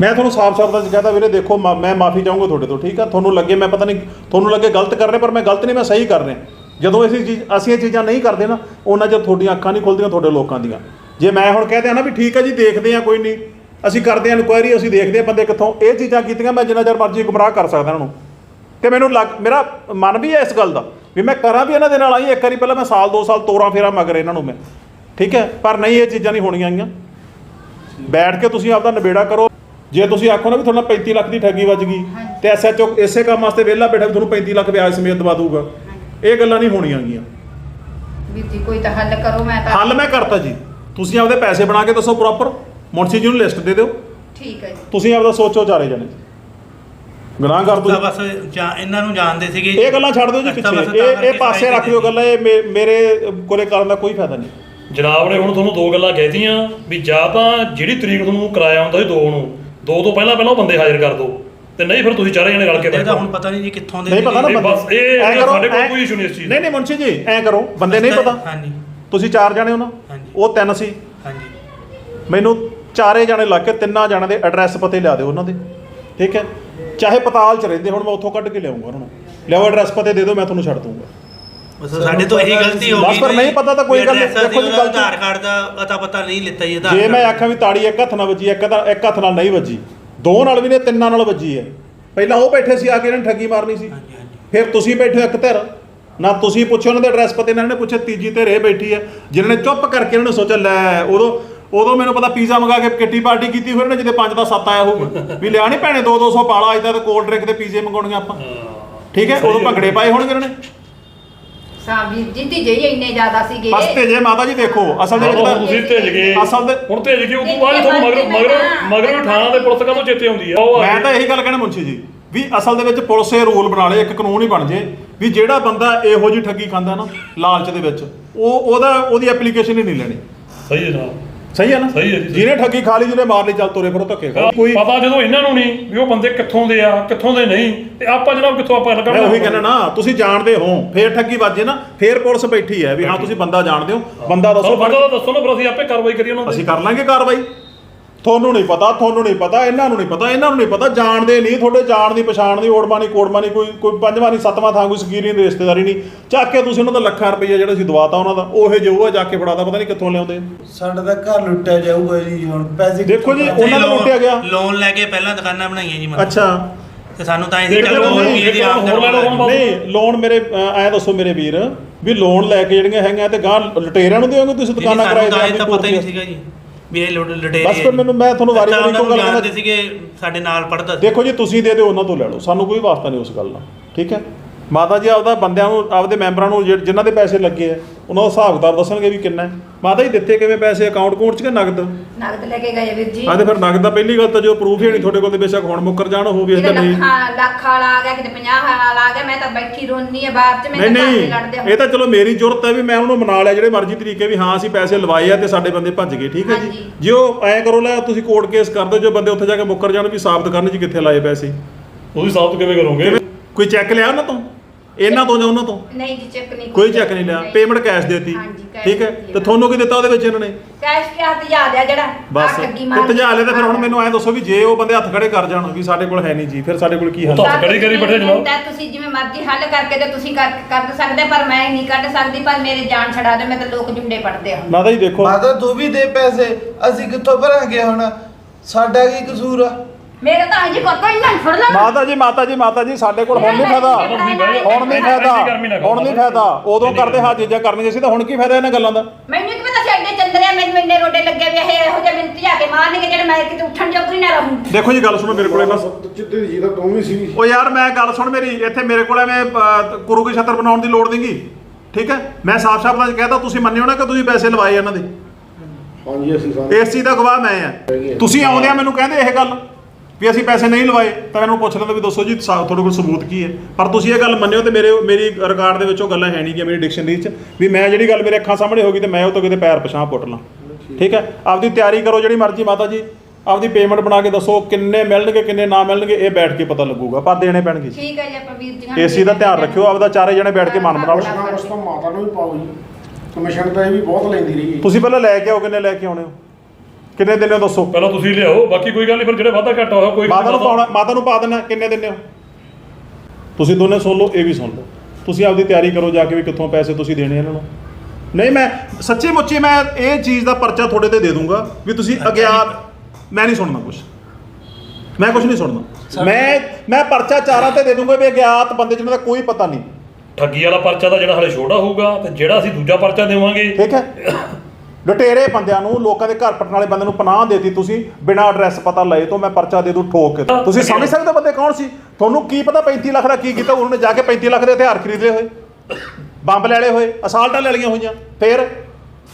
ਮੈਂ ਤੁਹਾਨੂੰ ਸਾਫ਼ ਸ਼ਬਦਾਂ 'ਚ ਕਹਤਾ ਵੀਰੇ, ਦੇਖੋ, ਮਾ- ਮੈਂ ਮਾਫੀ ਚਾਹੂੰਗਾ ਤੁਹਾਡੇ ਤੋਂ, ਠੀਕ ਆ? ਤੁਹਾਨੂੰ ਲੱਗੇ, ਮੈਂ ਪਤਾ ਨਹੀਂ, ਤੁਹਾਨੂੰ ਲੱਗੇ ਗਲਤ ਕਰ ਰਹੇ, ਪਰ ਮੈਂ ਗਲਤ ਨਹੀਂ, ਮੈਂ ਸਹੀ ਕਰ ਰਿਹਾ। ਜਦੋਂ ਅਸੀਂ ਚੀਜ਼ ਅਸੀਂ ਇਹ ਚੀਜ਼ਾਂ ਨਹੀਂ ਕਰਦੇ ਨਾ, ਉਹਨਾਂ ਚਿਰ ਤੁਹਾਡੀਆਂ ਅੱਖਾਂ ਨਹੀਂ ਖੁੱਲਦੀਆਂ, ਤੁਹਾਡੇ ਲੋਕਾਂ ਦੀਆਂ। ਜੇ ਮੈਂ ਹੁਣ ਕਹਦੇ ਆ ਨਾ ਵੀ ਠੀਕ ਆ ਜੀ, ਦੇਖਦੇ ਆ ਕੋਈ ਨਹੀਂ, ਅਸੀਂ ਕਰਦੇ ਆ ਇਨਕੁਆਇਰੀ, ਅਸੀਂ ਦੇਖਦੇ ਆ ਬੰਦੇ ਕਿੱਥੋਂ ਇਹ ਚੀਜ਼ਾਂ ਕੀਤੀਆਂ, ਮੈਂ ਜਿੰਨਾ ਚਿਰ ਮਰਜ਼ੀ ਗੁੰਮਰਾਹ ਕਰ ਸਕਦਾ ਇਹਨਾਂ ਨੂੰ। ਤੇ ਮੈਨੂੰ ਲੱਗ ਮੇਰਾ ਮਨ ਵੀ ਹੈ ਇਸ ਗੱਲ ਦਾ, ਵੀ ਮੈਂ ਕਰਾਂ ਵੀ ਇਹਨਾਂ ਦੇ ਨਾਲ ਆਈ, ਇੱਕ ਵਾਰੀ ਪਹਿਲਾਂ ਮੈਂ ਸਾਲ, ਦੋ ਸਾਲ ਤੋਰਾਂ ਫੇਰਾ ਮਗਰ ਇਹਨਾਂ ਨੂੰ ਮੈਂ, ਠੀਕ ਹੈ? ਪਰ ਨਹੀਂ, ਇਹ ਚੀਜ਼ਾਂ ਨਹੀਂ ਹੋਣੀਆਂ ਆਈਆਂ। ਬੈਠ ਕੇ ਤੁਸੀਂ ਆਪਦਾ ਨਿਬੇੜਾ ਕਰੋ ਜੇ ਤੁਸੀਂ ਆਖੋ ਨਾ ਵੀ ਤੁਹਾਡਾ 35 ਲੱਖ ਦੀ ਠੱਗੀ ਵੱਜ ਗਈ ਤੇ ਐਸਐਚਓ ਇਸੇ ਕੰਮ ਵਾਸਤੇ ਵਿਹਲਾ ਬੈਠਾ ਵੀ ਤੁਹਾਨੂੰ 35 ਲੱਖ ਵਿਆਜ ਸਮੇਤ ਦਵਾ ਦੂਗਾ ਇਹ ਗੱਲਾਂ ਨਹੀਂ ਹੋਣੀਆਂ ਗੀਆਂ। ਵੀਰ ਜੀ ਕੋਈ ਤਾਂ ਹੱਲ ਕਰੋ ਮੈਂ ਤਾਂ ਹੱਲ ਮੈਂ ਕਰਤਾ ਜੀ। ਤੁਸੀਂ ਆਪਦੇ ਪੈਸੇ ਬਣਾ ਕੇ ਦੱਸੋ ਪ੍ਰੋਪਰ ਮੁਨਸ਼ੀ ਜੀ ਨੂੰ ਲਿਸਟ ਦੇ ਦਿਓ। ਠੀਕ ਹੈ ਜੀ। ਤੁਸੀਂ ਆਪਦਾ ਸੋਚੋ ਚਾਰੇ ਜਣੇ। ਗੁਨਾਹਗਰ ਤਾਂ ਤੁਸੀਂ ਬਸ ਜਾਂ ਇਹਨਾਂ ਨੂੰ ਜਾਣਦੇ ਸੀਗੇ। ਇਹ ਗੱਲਾਂ ਛੱਡ ਦਿਓ ਜੀ ਪਿੱਛੇ। ਇਹ ਇਹ ਪਾਸੇ ਰੱਖ ਦਿਓ ਗੱਲਾਂ ਇਹ ਮੇਰੇ ਕੋਲੇ ਕਰਨ ਦਾ ਕੋਈ ਫਾਇਦਾ ਨਹੀਂ। ਜਨਾਬ ਨੇ ਹੁਣ ਤੁਹਾਨੂੰ ਦੋ ਗੱਲਾਂ ਕਹਿਤੀਆਂ ਵੀ ਜਾਂ ਤਾਂ ਜਿਹੜੀ ਤਰੀਕ ਤੁਹਾਨੂੰ ਕਿਰਾਇਆ ਹੁੰਦਾ ਸੀ ਦੋ ਨੂੰ ਦੋ ਤੋਂ ਪਹਿਲਾਂ ਪਹਿਲਾਂ ਉਹ ਬੰਦੇ ਹਾਜ਼ਰ ਕਰ ਦਿਓ ਤੇ ਨਹੀਂ ਫਿਰ ਤੁਸੀਂ ਚਾਰੇ ਜਣੇ ਰਲ ਕੇ ਇਹ ਬੈਠੋ। ਹੁਣ ਪਤਾ ਨਹੀਂ ਜੀ ਕਿੱਥੋਂ ਦੇ ਨਹੀਂ ਪਤਾ ਨਾ ਬੰਦੇ ਬਸ ਇਹ- ਐਂ ਕਰੋ, ਸਾਡੇ ਕੋਲ ਐਂ- ਕੋਈ issue ਨਹੀਂ ਇਸ ਚੀਜ਼ ਦਾ। ਨਹੀਂ ਨਹੀਂ ਮੁੰਸ਼ੀ ਜੀ ਐਂ ਕਰੋ ਬੰਦੇ ਨਹੀਂ ਪਤਾ। ਹਾਂਜੀ। ਤੁਸੀਂ ਚਾਰ ਜਾਣੇ ਹੋ ਨਾ ਹਾਂਜੀ। ਉਹ ਤਿੰਨ ਸੀ। ਹਾਂਜੀ। ਮੈਨੂੰ ਚਾਰੇ ਜਾਣੇ ਲੱਗ ਕੇ ਤਿੰਨਾਂ ਜਾਣਿਆਂ ਦੇ ਐਡਰੈਸ ਪਤੇ ਲਿਆ ਦਿਓ ਉਹਨਾਂ ਦੇ। ਠੀਕ ਹੈ? ਚਾਹੇ ਪਤਾਲ ਚ ਰਹਿੰਦੇ ਹੁਣ ਮੈਂ ਉੱਥੋਂ ਕੱਢ ਕੇ ਲਿਆਉਂਗਾ ਉਹਨਾਂ ਨੂੰ। ਲਿਆਓ ਐਡਰੈਸ ਪਤੇ ਦੇ ਦਿਓ ਮੈਂ ਤੁਹਾਨੂੰ ਛੱਡ ਦੂੰਗਾ ਬਸ ਸਾਡੇ ਤੋਂ ਇਹੀ ਗਲਤੀ ਹੋ ਗਈ ਬਸ ਪਰ ਨਹੀਂ ਪਤਾ ਤਾਂ ਕੋਈ ਗੱਲ ਨਹੀਂ। ਦੇਖੋ ਜੀ, ਗਲਤੀ- ਆਧਾਰ ਕਾਰਡ ਦਾ ਅਤਾ ਪਤਾ ਨਹੀਂ ਲਿੱਤਾ ਜੀ ਆਧਾਰ ਜੇ ਮੈਂ। ਆਖਾਂ ਵੀ ਤਾੜੀ ਇੱਕ ਹੱਥ ਨਾਲ ਵੱਜੀ ਇੱਕ ਦਾ ਇੱਕ ਹੱਥ ਨਾਲ ਨਹੀਂ ਵੱਜੀ। ਦੋ ਨਾਲ ਵੀ ਨੇ ਤਿੰਨਾਂ ਨਾਲ ਵੱਜੀ ਹੈ। ਪਹਿਲਾਂ ਉਹ ਬੈਠੇ ਸੀ ਆ ਕੇ ਇਹਨਾਂ ਨੇ ਠੱਗੀ ਮਾਰਨੀ ਸੀ। ਹਾਂਜੀ ਹਾਂਜੀ। ਫਿਰ ਤੁਸੀਂ ਬੈਠੇ ਇੱਕ ਧਿਰ। ਨਾ ਤੁਸੀਂ ਪੁੱਛੋ ਉਹਨਾਂ ਦੇ ਐਡਰੈਸ ਪਤੇ ਇਹਨਾਂ ਨੇ ਪੁੱਛਿਆ ਤੀਜੀ ਧਿਰ ਬੈਠੀ ਹੈ। ਜਿਨ੍ਹਾਂ ਨੇ ਚੁੱਪ ਕਰਕੇ ਇਹਨਾਂ ਨੇ ਸੋਚਿਆ ਲੈ ਉਦੋਂ ਉਦੋਂ ਮੈਨੂੰ ਪਤਾ ਪੀਜ਼ਾ ਮੰਗਾ ਕੇ ਕਿੱਟੀ ਪਾਰਟੀ ਕੀਤੀ ਹੋਈ ਨੇ ਜਿਹਦੇ 5 ਦਾ 7 ਆਇਆ ਹੋਊਗਾ। ਵੀ ਲਿਆ ਨਹੀਂ ਭੈਣੇ 2 200 ਪਾਲਾ ਅੱਜ ਤਾਂ ਕੋਲਡ ਡਰਿੰਕ ਤੇ ਪੀਜ਼ੇ ਮੰਗਾਉਣਗੇ ਆਪਾਂ। ਠੀਕ ਹੈ ਉਦੋਂ ਭੰਗੜੇ ਪਾਏ ਹੋਣਗੇ ਇਹਨਾਂ ਨੇ। ਸਾਂ ਵੀਰ ਜੀ ਧੀਜੇ ਹੀ ਇੰਨੇ ਜ਼ਿਆਦਾ ਸੀਗੇ। ਬਸ ਤੇ ਜੇ ਮਾਤਾ ਜੀ ਦੇਖੋ ਅਸਲ ਦੇ ਵਿੱਚ ਹੁਣ ਤਾਂ ਤੁਸੀਂ ਭੇਜ ਗਏ। ਅਸਲ ਦੇ ਹੁਣ ਭੇਜ ਗਏ ਉਦੋਂ ਬਾਅਦ 'ਚ ਤੁਹਾਨੂੰ ਮਗਰ ਮਗਰ ਮਗਰ ਥਾਣਾ ਦੇ ਪੁਲਿਸ ਕਦੋਂ ਚੇਤੇ ਆਉਂਦੀ ਆ ਉਹ ਆ ਮੈਂ। ਤਾਂ ਇਹੀ ਗੱਲ ਕਹਿਣਾ ਮੁੰਸ਼ੀ ਜੀ ਵੀ ਅਸਲ ਦੇ ਵਿੱਚ ਪੁਲਿਸ ਇਹ ਰੂਲ ਬਣਾ ਲੇ ਇੱਕ ਕਾਨੂੰਨ ਹੀ ਬਣ ਜੇ ਵੀ ਜਿਹੜਾ ਬੰਦਾ ਇਹੋ ਜਿਹੀ ਠੱਗੀ ਖਾਂਦਾ ਨਾ ਲਾਲਚ ਦੇ ਵਿੱਚ ਉਹ ਉਹਦਾ ਉਹਦੀ ਐਪਲੀਕੇਸ਼ਨ ਹੀ ਨਹੀਂ ਲੈਣੀ। ਸਹੀ ਹੈ ਜਨਾਬ। ਸਹੀ ਹੈ ਨਾ? ਸਹੀ ਹੈ ਜੀ। ਜਿਹਨੇ ਠੱਗੀ ਖਾ ਲਈ ਜਿਹਨੇ ਮਾਰ ਲਈ ਚੱਲ ਤੋਰੇ ਫਿਰੋ ਧੱਕੇ ਖਾ ਕੋਈ ਪਤਾ ਜਦੋਂ ਇਹਨਾਂ ਨੂੰ ਨਹੀਂ ਵੀ ਉਹ ਬੰਦੇ ਕਿੱਥੋਂ ਦੇ ਆ ਕਿੱਥੋਂ ਦੇ ਨਹੀਂ ਤੇ ਆਪਾਂ ਜਨਾਬ ਕਿੱਥੋਂ ਆਪਾਂ ਮੈਂ ਲੱਗਾ ਉਹੀ ਕਹਿੰਦਾ ਨਾ ਤੁਸੀਂ ਜਾਣਦੇ ਹੋ ਫੇਰ ਠੱਗੀ ਵੱਜੇ ਨਾ ਫੇਰ ਪੁਲਿਸ ਬੈਠੀ ਹੈ ਵੀ ਹਾਂ ਤੁਸੀਂ ਬੰਦਾ ਜਾਣਦੇ ਹੋ ਬੰਦਾ ਦੱਸੋ ਬੰਦਾ ਤਾਂ ਦੱਸੋ ਨਾ ਫਿਰ ਅਸੀਂ ਆਪੇ ਕਾਰਵਾਈ ਕਰੀਏ ਉਹਨਾਂ ਅਸੀਂ ਤੇ ਕਰ ਲਾਂਗੇ ਕਾਰਵਾਈ। ਤੁਹਾਨੂੰ ਨਹੀਂ ਪਤਾ ਤੁਹਾਨੂੰ ਨਹੀਂ ਪਤਾ ਇਹਨਾਂ ਨੂੰ ਨਹੀਂ ਪਤਾ ਇਹਨਾਂ ਨੂੰ ਨਹੀਂ ਪਤਾ ਜਾਣਦੇ ਨਹੀਂ ਤੁਹਾਡੇ ਜਾਣ ਦੀ ਪਛਾਣ ਦੀ ਓੜਮਾ ਨਹੀਂ ਕੋੜਮਾ ਨਹੀਂ ਕੋਈ ਕੋਈ ਪੰਜਵਾਂ ਨਹੀਂ ਸੱਤਵਾਂ ਥਾਂ ਕੋਈ ਸਕੀਰੀ ਨਹੀਂ ਰਿਸ਼ਤੇਦਾਰੀ ਨਹੀਂ। ਚੱਕ ਕੇ ਤੁਸੀਂ ਉਹਨਾਂ ਦਾ ਲੱਖਾਂ ਰੁਪਈਆ ਜਿਹੜਾ ਅਸੀਂ ਦਵਾਤਾ ਉਹਨਾਂ ਦਾ ਉਹੇ ਜੋ ਉਹ ਜਾ ਕੇ ਫੜਾਦਾ ਪਤਾ ਨਹੀਂ ਕਿੱਥੋਂ ਲਿਆਉਂਦੇ। ਸਾਡਾ ਤਾਂ ਘਰ ਲੁੱਟਿਆ ਜਾਊਗਾ ਜੀ ਹੁਣ ਪੈਸੇ ਦੇਖੋ ਜੀ, ਉਹਨਾਂ ਦਾ ਲੋਨ- ਲੁੱਟਿਆ ਗਿਆ। ਲੋਨ ਲੈ ਕੇ ਪਹਿਲਾਂ ਦੁਕਾਨਾਂ ਬਣਾਈਆਂ ਜੀ ਮਤਲਬ। ਅੱਛਾ। ਤੇ ਸਾਨੂੰ ਤਾਂ ਇਹ ਸੀ ਲੋਨ ਨਹੀਂ, ਵੀ ਲਓ, ਆਮਦਨ ਹੋਰ। ਨਹੀਂ ਲੋਨ ਮੇਰੇ ਐ ਦੱਸੋ ਮੇਰੇ ਵੀਰ ਵੀ ਲੋਨ ਲੈ ਕੇ ਜਿਹੜੀਆਂ ਹੈਗੀਆਂ ਤੇ ਗਾਂ ਲੁਟੇਰਿਆਂ ਨੂੰ ਦਿਓਗੇ ਤੁਸੀਂ ਦੁਕਾਨਾਂ ਕਿਰਾਏ ਤਾਂ ਪਤਾ ਹੀ ਨਹੀਂ ਸੀਗਾ ਜੀ। ਵੀ ਇਹ ਲੁ- ਲੁਟੇਰੇ ਬਸ ਫਿਰ ਮੈਨੂੰ ਮੈਂ ਤੁਹਾਨੂੰ ਵਾਰੀ ਵਾਰੀ ਕਿਉਂ ਗੱਲ ਜਾਣਦੇ ਸੀਗੇ ਸਾਡੇ ਨਾਲ ਪੜਦਾ ਦੇਖੋ ਜੀ ਤੁਸੀਂ ਦੇ ਦਿਓ ਉਹਨਾਂ ਤੋਂ ਲੈ ਲਓ। ਸਾਨੂੰ ਕੋਈ ਵਾਸਤਾ ਨਹੀਂ ਉਸ ਗੱਲ ਨਾਲ ਠੀਕ ਹੈ? ਮਾਤਾ ਜੀ ਆਪਦਾ ਬੰਦਿਆਂ ਨੂੰ ਆਪਦੇ ਮੈਂਬਰਾਂ ਨੂੰ ਜਿਨ੍ਹਾਂ ਦੇ ਪੈਸੇ ਲੱਗੇ ਆ ਉਹਨਾਂ ਦਾ ਹਿਸਾਬ ਕਿਤਾਬ ਦੱਸਣਗੇ ਵੀ ਕਿੰਨਾ ਹੈ। ਮਾਤਾ ਜੀ ਦਿੱਤੇ ਕਿਵੇਂ ਪੈਸੇ? ਅਕਾਊਂਟ ਕੋਡ 'ਚ ਕਿ ਨਗਦ? ਨਗਦ ਲੈ ਕੇ ਗਏ ਵੀਰ ਜੀ। ਆ ਤੇ ਫਿਰ ਨਗਦ ਦਾ ਪਹਿਲੀ ਗੱਲ ਤਾਂ ਜੋ ਪ੍ਰੂਫ ਹੀ ਨਹੀਂ ਤੁਹਾਡੇ ਕੋਲ ਤੇ ਬੇਸ਼ੱਕ ਹੁਣ ਮੁੱਕਰ ਜਾਣ ਉਹ ਵੀ ਕਿਤੇ ਨਹੀਂ। ਲੱਖਾਂ ਲੱਖ ਵਾਲਾ ਆ ਗਿਆ ਕਿਤੇ 50 ਵਾਲਾ ਆ ਗਿਆ ਮੈਂ ਤਾਂ ਬੈਠੀ ਰੋਨੀ ਆ ਬਾਹਰ ਚ ਨਹੀਂ ਮੈਂ ਤਾਂ ਨਹੀਂ ਲੜਦੇ ਇਹ ਤਾਂ ਚਲੋ ਮੇਰੀ ਜ਼ਰੂਰਤ ਹੈ ਵੀ ਮੈਂ ਉਹਨੂੰ ਮਨਾ ਲਿਆ ਜਿਹੜੇ ਮਰਜ਼ੀ ਤਰੀਕੇ ਵੀ ਹਾਂ ਅਸੀਂ ਪੈਸੇ ਲਵਾਏ ਆ ਤੇ ਸਾਡੇ ਬੰਦੇ ਭੱਜ ਗਏ ਠੀਕ ਹੈ ਜੀ? ਹਾਂਜੀ। ਜੇ ਉਹ ਐਂ ਕਰੋ ਲੈ ਤੁਸੀਂ ਕੋਰਟ ਕੇਸ ਕਰ ਦਿਓ ਜੋ ਬੰਦੇ ਉੱਥੇ ਜਾ ਕੇ ਮੁੱਕਰ ਜਾਣ ਵੀ ਸਾਬਤ ਕਰਨ ਜੀ ਕਿੱਥੇ ਲਾਏ ਪੈਸੇ? ਤੁਸੀਂ ਸਾਬਤ ਕਿਵੇਂ ਕਰੋਗੇ? ਕੋਈ ਚੈੱਕ ਲਿਆ ਉਹਨਾਂ ਤੋਂ? ਇਹਨਾਂ ਤੋਂ ਜਾਂ ਉਹਨਾਂ ਤੋਂ? ਨਹੀਂ ਜੀ ਚੈੱਕ ਨਹੀਂ ਕੋਈ ਚੈੱਕ ਨਹੀਂ ਲਿਆ। ਪੇਮੈਂਟ ਕੈਸ਼ ਦੇਤੀ। ਹਾਂਜੀ, cash ਠੀਕ ਹੈ? ਦਿੱਤੀ ਤੇ ਆ। ਤੁਹਾਨੂੰ ਕੀ ਦਿੱਤਾ ਉਹਦੇ ਵਿੱਚ ਇਹਨਾਂ ਨੇ? ਕੈਸ਼ ਕੇ ਹੱਥ ਯਾਦ ਆ ਜਿਹੜਾ ਬਸ। ਆਹ ਠੱਗੀ ਤੇ ਮਾਰੀ। ਤਜਾ ਲਿਆ ਤਾਂ ਫਿਰ ਹੁਣ ਮੈਨੂੰ ਐਂ ਦੱਸੋ ਵੀ ਜੇ ਉਹ ਬੰਦੇ ਹੱਥ ਖੜੇ ਕਰ ਜਾਣ ਵੀ ਸਾਡੇ ਕੋਲ ਹੈ ਨਹੀਂ ਜੀ ਫਿਰ ਸਾਡੇ ਕੋਲ ਕੀ ਹੱਲ? ਉਹ ਤਾਂ- ਕਰੀ ਕਰੀ ਬੈਠੇ ਜਨਾਬ। ਤਾਂ ਤੁਸੀਂ ਜਿਵੇਂ ਮਰਜ਼ੀ ਹੱਲ ਕਰਕੇ ਤੇ ਤੁਸੀਂ ਕਰ ਕਰ ਸਕਦੇ ਪਰ ਮੈਂ ਨਹੀਂ ਕੱਢ ਸਕਦੀ ਪਰ ਮੇਰੇ ਜਾਨ ਛਡਾ ਦੇ ਮੈਂ ਤਾਂ ਲੋਕ ਜੁੰਡੇ ਪੜਦੇ ਹੁਣ ਮਾਤਾ ਜੀ ਦੇਖੋ। ਮਾਤਾ ਤੂੰ ਵੀ ਦੇ ਪੈਸੇ ਅਸੀਂ ਕਿੱਥੋਂ ਭਰਾਂਗੇ ਹੁਣ? ਸਾਡਾ ਕੀ ਕਸੂਰ ਆ? ਮੇਰੇ ਤਾਂ ਅਜੇ ਕੋਈ ਕੋਈ ਨਾ ਫੜ ਲੈ ਮਾਤਾ ਜੀ ਮਾਤਾ ਜੀ ਮਾਤਾ ਜੀ ਸਾਡੇ ਕੋਲ ਹੁਣ ਨਹੀਂ ਫਾਇਦਾ। ਹੁਣ ਨਹੀਂ ਫਾਇਦਾ। ਹੁਣ ਨਹੀਂ ਫਾਇਦਾ। ਉਦੋਂ ਕਰਦੇ ਹਾਂ ਚੀਜ਼ਾਂ ਕਰਨੀਆਂ ਸੀ ਤਾਂ ਹੁਣ ਕੀ ਫਾਇਦਾ ਇਹਨਾਂ ਗੱਲਾਂ ਦਾ? ਮੈਨੂੰ ਕੀ ਪਤਾ ਸੀ ਐਡੇ ਚੰਦਰਿਆ ਮੈਨੂੰ ਇੰਨੇ ਰੋਡੇ ਲੱਗੇ ਵੀ ਇਹ ਇਹੋ ਜਿਹੇ ਮਿੰਟ ਜਾ ਕੇ ਮਾਰਨਗੇ ਜਿਹੜੇ ਮੈਂ ਕਿਤੇ ਉੱਠਣ ਜੋਗਰੀ ਨਾ ਰਹੂੰ। ਦੇਖੋ ਜੀ ਗੱਲ ਸੁਣੋ ਮੇਰੇ ਕੋਲੇ ਬਸ। ਜਿੱਦੇ ਜੀ ਤਾਂ ਤੂੰ ਵੀ ਸੀ। ਉਹ ਯਾਰ ਮੈਂ ਗੱਲ ਸੁਣ ਮੇਰੀ ਇੱਥੇ ਮੇਰੇ ਕੋਲ ਐਵੇਂ ਗੁਰੂ ਕੀ ਛਤਰ ਬਣਾਉਣ ਦੀ ਲੋੜ ਨਹੀਂਗੀ ਠੀਕ ਹੈ? ਮੈਂ ਸਾਫ਼-ਸਾਫ਼ ਤਾਂ ਕਹਿਤਾ ਤੁਸੀਂ ਮੰਨਿਓ ਨਾ ਕਿ ਤੁਸੀਂ ਪੈਸੇ ਲਵਾਏ ਇਹਨਾਂ ਦੇ। ਹਾਂਜੀ ਅਸੀਂ ਸਾਰੇ ਇਸ ਚੀਜ਼ ਦਾ ਗਵਾਹ ਮੈਂ ਆ। ਤੁਸੀਂ ਆਉਂਦਿਆਂ ਮੈਨੂੰ ਕਹਿੰਦੇ ਇਹ ਗੱਲ। ਵੀ ਅਸੀਂ ਪੈਸੇ ਨਹੀਂ ਲਵਾਏ ਤਾਂ ਮੈਨੂੰ ਪੁੱਛ ਲੈਂਦਾ ਵੀ ਦੱਸੋ ਜੀ ਸਾ- ਤੁਹਾਡੇ ਕੋਲ ਸਬੂਤ ਕੀ ਹੈ? ਪਰ ਤੁਸੀਂ ਇਹ ਗੱਲ ਮੰਨਿਓ ਤੇ ਮੇਰੇ ਮੇਰੀ ਰਿਕਾਰਡ ਦੇ ਵਿੱਚ ਉਹ ਗੱਲਾਂ ਹੈ ਨਹੀਂ ਗੀਆਂ ਮੇਰੀ ਡਿਕਸ਼ਨਰੀ 'ਚ ਵੀ ਮੈਂ ਜਿਹੜੀ ਗੱਲ ਮੇਰੇ ਅੱਖਾਂ ਸਾਹਮਣੇ ਹੋ ਗਈ ਤੇ ਮੈਂ ਉਹ ਤੋਂ ਕਿਤੇ ਪੈਰ ਪਛਾਂ ਪੁੱਟ ਲਾਂ। ਠੀਕ ਹੈ? ਆਪਦੀ ਤਿਆਰੀ ਕਰੋ ਜਿਹੜੀ ਮਰਜ਼ੀ ਮਾਤਾ ਜੀ ਆਪਦੀ ਪੇਮੈਂਟ ਬਣਾ ਕੇ ਦੱਸੋ ਕਿੰਨੇ ਮਿਲਣਗੇ ਕਿੰਨੇ ਨਾ ਮਿਲਣਗੇ ਇਹ ਬੈਠ ਕੇ ਪਤਾ ਲੱਗੂਗਾ ਪਰ ਦੇਣੇ ਪੈਣਗੇ ਜੀ। ਠੀਕ ਹੈ ਜੀ ਆਪਾਂ ਵੀਰ ਜੀ ਏਸੀ ਦਾ ਧਿਆਨ ਰੱਖਿਓ ਆਪਦਾ ਚਾਰੇ ਜਣੇ ਬੈਠ ਕੇ ਮਨ ਬਣਾਓ ਕਮਿਸ਼ਨ ਉਸ ਤੋਂ ਮਾਤਾ ਨੂੰ ਵੀ ਪਾਓ ਜੀ। ਕਮਿਸ਼ਨ ਤਾਂ ਇਹ ਵੀ ਬਹੁਤ ਲੈਂਦੀ ਰਹੀ। ਹੈ। ਤੁਸੀਂ ਪਹਿਲਾਂ ਲੈ ਕੇ ਆਓ ਕਿੰਨੇ ਲੈ ਕੇ ਆਉਣੇ ਹੋ? ਕਿੰਨੇ ਦਿਨੇ ਹੋ ਦੱਸੋ? ਪਹਿਲਾਂ ਤੁਸੀਂ ਲਿਆਓ ਬਾਕੀ ਕੋਈ ਗੱਲ ਨਹੀਂ ਫਿਰ ਜਿਹੜੇ ਵਾਧਾ ਘਾਟਾ ਹੋਇਆ ਕੋਈ ਮਾਤਾ ਨੂੰ ਪਾਉਣਾ ਮਾਤਾ ਨੂੰ ਪਾ ਦੇਣਾ ਕਿੰਨੇ ਦਿੰਦੇ ਹੋ ਤੁਸੀਂ ਦੋਨੇ ਸੁਣ ਲਓ ਇਹ ਵੀ ਸੁਣ ਲਓ। ਤੁਸੀਂ ਆਪਦੀ ਤਿਆਰੀ ਕਰੋ ਜਾ ਕੇ ਵੀ ਕਿੱਥੋਂ ਪੈਸੇ ਤੁਸੀਂ ਦੇਣੇ ਇਹਨਾਂ ਨੂੰ। ਨਹੀਂ ਮੈਂ ਸੱਚੀ ਮੁੱਚੀ ਮੈਂ ਇਹ ਚੀਜ਼ ਦਾ ਪਰਚਾ ਤੁਹਾਡੇ ਤੇ ਦੇ ਦੂੰਗਾ ਵੀ ਤੁਸੀਂ ਅਗਿਆਤ ਮੈਂ ਨਹੀਂ ਸੁਣਨਾ ਕੁਝ ਮੈਂ ਕੁਝ ਨਹੀਂ ਸੁਣਨਾ। ਮੈਂ ਮੈਂ ਪਰਚਾ ਚਾਰਾਂ ਤੇ ਦੇ ਦੂੰਗਾ ਵੀ ਅਗਿਆਤ ਬੰਦੇ ਜਿਹਨਾਂ ਦਾ ਕੋਈ ਪਤਾ ਨਹੀਂ। ਠੱਗੀ ਵਾਲਾ ਪਰਚਾ ਤਾਂ ਜਿਹੜਾ ਹਲੇ ਛੋਟਾ ਹੋਊਗਾ ਤੇ ਜਿਹੜਾ ਅਸੀਂ ਦੂਜਾ ਪਰਚਾ ਦੇਵਾਂਗੇ। ਠੀਕ ਹੈ। ਲੁਟੇਰੇ ਬੰਦਿਆਂ ਨੂੰ ਲੋਕਾਂ ਦੇ ਘਰ ਪਟਣ ਵਾਲੇ ਬੰਦੇ ਨੂੰ ਪਨਾਹ ਦੇਤੀ ਤੁਸੀਂ ਬਿਨਾਂ ਐਡਰੈਸ ਪਤਾ ਲਏ ਤੋਂ ਮੈਂ ਪਰਚਾ ਦੇ ਦੂੰ ਠੋਕ ਕੇ। ਤੁਸੀਂ ਸਮਝ ਸਕਦੇ ਹੋ ਬੰਦੇ ਕੌਣ ਸੀ? ਤੁਹਾਨੂੰ ਕੀ ਪਤਾ 35 ਲੱਖ ਦਾ ਕੀ ਕੀਤਾ ਉਹਨਾਂ ਨੇ ਜਾ ਕੇ 35 ਲੱਖ ਦੇ ਹਥਿਆਰ ਖਰੀਦ ਲਏ ਹੋਏ। ਬੰਬ ਲੈ ਲਏ ਹੋਏ ਅਸਾਲਟਾਂ ਲੈ ਲਈਆਂ ਹੋਈਆਂ। ਫੇਰ?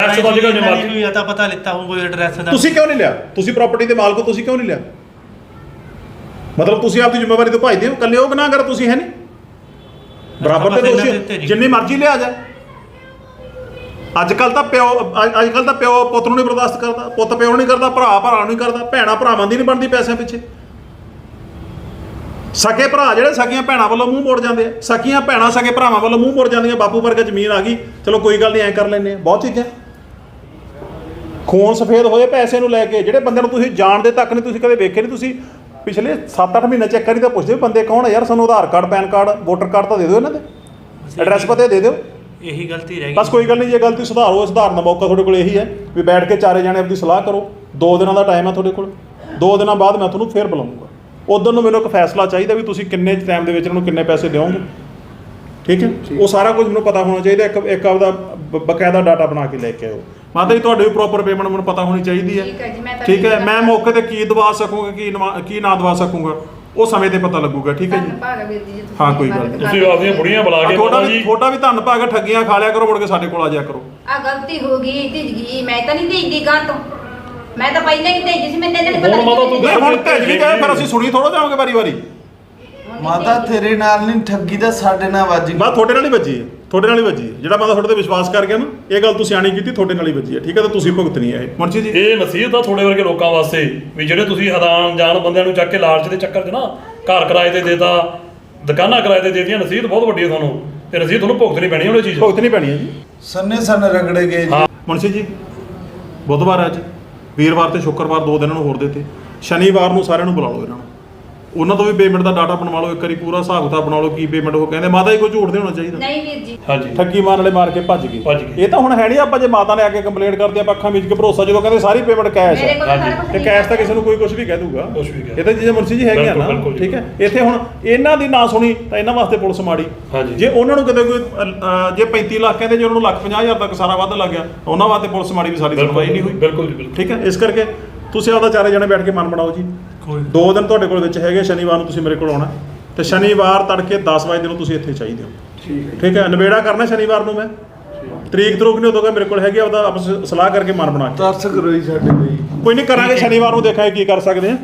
ਨੇ ਪਤਾ ਲਿੱਤਾ ਕੋਈ ਐਡਰੈਸ ਦਾ। ਤੁਸੀਂ ਕਿਉਂ ਨਹੀਂ ਲਿਆ? ਤੁਸੀਂ ਪ੍ਰਾਪਰਟੀ ਦੇ ਮਾਲਕ ਹੋ ਤੁਸੀਂ ਕਿਉਂ ਨਹੀਂ ਲਿਆ? ਮਤਲਬ ਤੁਸੀਂ ਆਪਦੀ ਜ਼ਿੰਮੇਵਾਰੀ ਤੋਂ ਭਜਦੇ ਹੋ ਕੱਲੇ ਉਹ ਗੁਨਾਹਗਰ ਤੁਸੀਂ ਹੈ ਨਹੀਂ? ਬਰਾਬਰ ਦੇ ਦੋਸ਼ੀ। ਜਿੰਨੀ ਮਰਜ਼ੀ ਲਿਆ ਜਾ। ਅੱਜ ਕੱਲ ਤਾਂ ਪਿਓ ਅੱਜ ਕੱਲ ਤਾਂ ਪਿਓ ਪੁੱਤ ਨੂੰ ਨਹੀਂ ਬਰਦਾਸ਼ਤ ਕਰਦਾ ਪੁੱਤ ਪਿਓ ਨੂੰ ਨਹੀਂ ਕਰਦਾ ਭਰਾ ਭਰਾ ਨੂੰ ਨਹੀਂ ਕਰਦਾ ਭੈਣਾ ਭਰਾਵਾਂ ਦੀ ਨਹੀਂ ਬਣਦੀ ਪੈਸਿਆਂ ਪਿੱਛੇ। ਸਕੇ ਭਰਾ ਜਿਹੜੇ ਸਕੀਆਂ ਭੈਣਾਂ ਵੱਲੋਂ ਮੂੰਹ ਮੋੜ ਜਾਂਦੇ ਆ ਸਕੀਆਂ ਭੈਣਾਂ ਸਕੇ ਭਰਾਵਾਂ ਵੱਲੋਂ ਮੂੰਹ ਮੋੜ ਜਾਂਦੀਆਂ ਬਾਪੂ ਵਰਗਾ ਜ਼ਮੀਨ ਆ ਗਈ ਚਲੋ ਕੋਈ ਗੱਲ ਨਹੀਂ ਐਂ ਕਰ ਲੈਨੇ ਆ। ਬਹੁਤ ਚੀਜ਼ਾਂ ਖੂਨ ਸਫੇਦ ਹੋਏ ਪੈਸੇ ਨੂੰ ਲੈ ਕੇ ਜਿਹੜੇ ਬੰਦੇ ਨੂੰ ਤੁਸੀਂ ਜਾਣਦੇ ਤੱਕ ਨਹੀਂ ਤੁਸੀਂ ਕਦੇ ਵੇਖੇ ਨਹੀਂ ਤੁਸੀਂ ਪਿਛਲੇ 7-8 ਮਹੀਨੇ ਚੈੱਕ ਕਰੀ ਤਾਂ ਪੁੱਛਦੇ ਬੰਦੇ ਕੌਣ ਆ? ਯਾਰ ਸਾਨੂੰ Aadhaar card PAN card voter card ਤਾਂ ਦੇ ਦਿਓ ਇਹਨਾਂ ਦੇ। ਐਡਰੈਸ ਪਤੇ ਦੇ ਦਿਓ। ਇਹੀ ਗਲਤੀ ਰਹਿ ਗਈ। ਬਸ ਕੋਈ ਗੱਲ ਨਹੀਂ ਜੇ ਗਲਤੀ ਸੁਧਾਰੋ ਸੁਧਾਰਨ ਦਾ ਮੌਕਾ ਤੁਹਾਡੇ ਕੋਲ ਇਹੀ ਹੈ ਵੀ ਬੈਠ ਕੇ ਚਾਰੇ ਜਾਣੇ ਆਪਣੀ ਸਲਾਹ ਕਰੋ। ਦੋ ਦਿਨਾਂ ਦਾ ਟਾਈਮ ਹੈ ਤੁਹਾਡੇ ਕੋਲ। ਦੋ ਦਿਨਾਂ ਬਾਅਦ ਮੈਂ ਤੁਹਾਨੂੰ ਫੇਰ ਬੁਲਾਉਂਗਾ। ਉਦੋਂ ਨੂੰ ਮੈਨੂੰ ਇੱਕ ਫੈਸਲਾ ਚਾਹੀਦਾ ਵੀ ਤੁਸੀਂ ਕਿੰਨੇ ਟਾਈਮ ਦੇ ਵਿੱਚ ਇਹਨਾਂ ਨੂੰ ਕਿੰਨੇ ਪੈਸੇ ਦਿਓਗੇ। ਠੀਕ ਹੈ? ਉਹ ਸਾਰਾ ਕੁਝ ਮੈਨੂੰ ਪਤਾ ਹੋਣਾ ਚਾਹੀਦਾ। ਇੱਕ ਇੱਕ ਆਪਦਾ ਬਕਾਇਦਾ ਡਾਟਾ ਬਣਾ ਕੇ ਲੈ ਕੇ ਆਓ। ਮਾਤਾ ਜੀ ਤੁਹਾਡੀ ਵੀ ਪ੍ਰੋਪਰ ਪੇਮੈਂਟ ਮੈਨੂੰ ਪਤਾ ਹੋਣੀ ਚਾਹੀਦੀ ਹੈ। ਠੀਕ ਹੈ ਜੀ, ਮੈਂ ਤਾਂ ਠੀਕ ਹੈ? ਠੀਕ ਮੈਂ ਹਾਂ। ਮੌਕੇ ਤੇ ਕੀ ਦਵਾ ਸਕੂੰਗਾ ਕੀ ਕੀ ਨਾ ਦਵਾ ਸਕੂੰਗਾ? ਉਹ ਸਮੇਂ ਤੇ ਪਤਾ ਲੱਗੂਗਾ ਠੀਕ ਹੈ ਜੀ। ਧੰਨ ਭਾਗ ਵੀਰ ਜੀ ਜੇ ਤੁਸੀਂ ਹਾਂ, ਕੋਈ ਗੱਲ ਨਹੀਂ। ਤੁਸੀਂ ਆਪਦੀਆਂ ਬੁੜੀਆਂ ਬੁਲਾ ਆ ਕੇ ਮਾਤਾ ਵੀ ਜੀ। ਤੁਹਾਡਾ ਵੀ ਧੰਨ ਭਾਗ ਠੱਗੀਆਂ ਖਾ ਲਿਆ ਕਰੋ ਮੁੜ ਕੇ ਸਾਡੇ ਕੋਲ ਆ ਜਾਇਆ ਕਰੋ। ਆ ਗਲਤੀ ਹੋ ਗਈ ਧਿਜ ਗਈ ਮੈਂ ਤਾਂ ਨਹੀਂ ਧਿਜਦੀ ਗਾਂ ਤੋਂ। ਮੈਂ ਤਾਂ ਪਹਿਲਾਂ ਹੀ ਧਿਜਦੀ ਸੀ ਮੈਨੂੰ ਇਹਨਾਂ ਨੇ ਹੁਣ ਮਾਤਾ ਤੂੰ ਨਹੀਂ ਹੁਣ ਭੇਜ ਵੀ ਗਏ ਪਰ ਅਸੀਂ ਸੁਣੀ ਥੋੜਾ ਜਾਵਾਂਗੇ ਵਾਰੀ ਵਾਰੀ ਮਾਤਾ ਤੇਰੇ ਨਾਲ ਨਹੀਂ ਠੱਗੀ ਦਾ ਸਾਡੇ ਨਾਲ ਵੱਜ ਗਈ। ਤੁਹਾਡੇ ਨਾਲ ਹੀ ਵੱਜੀ ਹੈ। ਤੁਹਾਡੇ ਨਾਲ ਹੀ ਵੱਜੀ ਹੈ। ਜਿਹੜਾ ਬੰਦਾ ਤੁਹਾਡੇ ਤੇ ਵਿਸ਼ਵਾਸ ਕਰ ਗਿਆ ਨਾ ਇਹ ਗੱਲ ਤੁਸੀਂ ਸਿਆਣੀ ਕੀਤੀ ਤੁਹਾਡੇ ਨਾਲ ਹੀ ਵੱਜੀ ਹੈ। ਠੀਕ ਹੈ ਤਾਂ ਤੁਸੀਂ ਭੁਗਤਣੀ ਹੈ ਇਹ। ਮੁਰਸ਼ੀ ਜੀ। ਇਹ ਨਸੀਹਤ ਆ ਤੁਹਾਡੇ ਵਰਗੇ ਲੋਕਾਂ ਵਾਸਤੇ ਵੀ ਜਿਹੜੇ ਤੁਸੀਂ ਹਦਾਨ ਜਾਣ ਬੰਦਿਆਂ ਨੂੰ ਚੱਕ ਕੇ ਲਾਲਚ ਦੇ ਚੱਕਰ 'ਚ ਨਾ ਘਰ ਕਿਰਾਏ ਤੇ ਦੇਤਾ ਦੁਕਾਨਾਂ ਕਿਰਾਏ ਤੇ ਦੇਤੀਆਂ ਨਸੀਹਤ ਬਹੁਤ ਵੱਡੀ ਹੈ ਤੁਹਾਨੂੰ। ਤੇ ਨਸੀਹਤ ਤੁਹਾਨੂੰ ਭੁਗਤਣੀ ਪੈਣੀ ਉਹਨੇ ਚੀਜ਼ ਭੁਗਤਣੀ ਪੈਣੀ ਹੈ ਜੀ। ਸੰਨੇ ਸਨ ਰਗੜੇ ਗਏ ਜੀ। ਹਾਂ। ਮੁਨਸ਼ੀ ਜੀ ਬੁੱਧਵਾਰ ਹੈ ਅੱਜ। ਵੀਰਵਾਰ ਤੇ ਸ਼ੁੱਕਰਵਾਰ ਦੋ ਦਿਨਾਂ ਨੂੰ ਹੋਰ ਦਿੱਤੇ। ਸ਼ਨੀਵਾਰ ਨੂੰ ਸਾਰਿਆਂ ਨੂੰ ਬੁਲਾ ਲਓ ਇਹਨਾਂ ਨੂੰ। ਉਹਨਾਂ ਤੋਂ ਵੀ ਪੇਮੈਂਟ ਦਾ ਡਾਟਾ ਬਣਵਾ ਲਓ ਇੱਕ ਵਾਰੀ ਪੂਰਾ ਹਿਸਾਬ ਕਿਤਾਬ ਬਣਾ ਲਓ ਕੀ ਪੇਮੈਂਟ ਉਹ ਕਹਿੰਦੇ ਮਾਤਾ ਜੀ ਕੋਈ ਝੂਠ ਨਹੀਂ ਹੋਣਾ ਚਾਹੀਦਾ। ਨਹੀਂ ਵੀਰ ਜੀ। ਹਾਂਜੀ। ਠੱਗੀ ਮਾਰਨ ਵਾਲੇ ਮਾਰ ਕੇ ਭੱਜ ਗਏ। ਭੱਜ ਗਏ। ਇਹ ਤਾਂ ਹੁਣ ਹੈ ਨਹੀਂ ਆਪਾਂ ਜੇ ਮਾਤਾ ਨੇ ਆ ਕੇ ਕੰਪਲੇਂਟ ਕਰਦੀ ਆਪਾਂ ਅੱਖਾਂ ਵਿੱਚ ਕੇ ਭਰੋਸਾ ਜਦੋਂ ਕਹਿੰਦੇ ਸਾਰੀ ਪੇਮੈਂਟ ਕੈਸ਼ ਮੇਰੇ ਹੈ ਕੋਲ ਹਾਂਜੀ। ਕੁਝ ਤੇ ਕੈਸ਼ ਤਾਂ ਕਿਸੇ ਨੂੰ ਕੋਈ ਕੁਝ ਵੀ ਕਹਿ ਦੂਗਾ ਕੁਛ ਵੀ ਕਹਿ ਇਹ ਤਾਂ ਜਿਹੇ ਮੁਰਸੀ ਜੀ ਹੈਗੇ ਆ ਨਾ ਬਿਲਕੁਲ, ਬਿਲਕੁਲ ਜੀ। ਠੀਕ ਹੈ? ਇੱਥੇ ਹੁਣ ਇਹਨਾਂ ਦੀ ਨਾ ਸੁਣੀ ਤਾਂ ਇਹਨਾਂ ਵਾਸਤੇ ਪੁਲਿਸ ਮਾੜੀ। ਹਾਂਜੀ। ਜੇ ਉਹਨਾਂ ਨੂੰ ਕਿਤੇ ਕੋਈ ਅ, ਅ, ਜੇ 35 ਲੱਖ ਕਹਿੰਦੇ ਜੇ ਉਹਨਾਂ ਨੂੰ ਲੱਖ 50 ਹਜ਼ਾਰ ਤੱਕ ਸਾਰਾ ਵੱਧ ਲੱਗ ਗਿਆ ਤਾਂ ਉਹਨਾਂ ਵਾਸਤੇ ਪੁਲਿਸ ਮਾੜੀ ਵੀ ਸਾਡੀ ਸੁਣਵਾਈ ਨਹੀਂ ਹੋਈ। ਬਿਲਕੁਲ ਜੀ ਬਿਲਕੁਲ। ਠੀਕ ਹੈ? ਇਸ ਕਰਕੇ ਤੁਸੀਂ ਆਪਦਾ ਚਾਰੇ ਜਣੇ ਬੈਠ ਕੇ ਮਨ ਬਣਾਓ ਜੀ। ਕੋਈ ਦੋ ਦਿਨ ਤੁਹਾਡੇ ਕੋਲ ਵਿੱਚ ਹੈਗੇ ਸ਼ਨੀਵਾਰ ਨੂੰ ਤੁਸੀਂ ਮੇਰੇ ਕੋਲ ਆਉਣਾ। ਤੇ ਸ਼ਨੀਵਾਰ ਤੜਕੇ 10 ਵਜੇ ਨੂੰ ਤੁਸੀਂ ਇੱਥੇ ਚਾਹੀਦੇ ਹੋ। ਠੀਕ ਹੈ ਠੀਕ ਹੈ? ਨਵੇੜਾ ਕਰਨਾ ਸ਼ਨੀਵਾਰ ਨੂੰ ਮੈਂ। ਤਰੀਕ ਤਰੂਕ ਨਹੀਂ ਉਦੋਂ ਮੇਰੇ ਕੋਲ ਹੈਗੀ ਆ, ਆਪਦਾ ਆਪਸ ਸਲਾਹ ਕਰਕੇ ਮਨ ਬਣਾ ਕੇ। ਤਰਸ ਕਰੋ ਜੀ ਸਾਡੇ ਲਈ ਕੋਈ ਨਹੀਂ ਕਰਾਂਗੇ ਸ਼ਨੀਵਾਰ ਨੂੰ ਦੇਖਾਂਗੇ ਕੀ ਕਰ ਸਕਦੇ ਆ।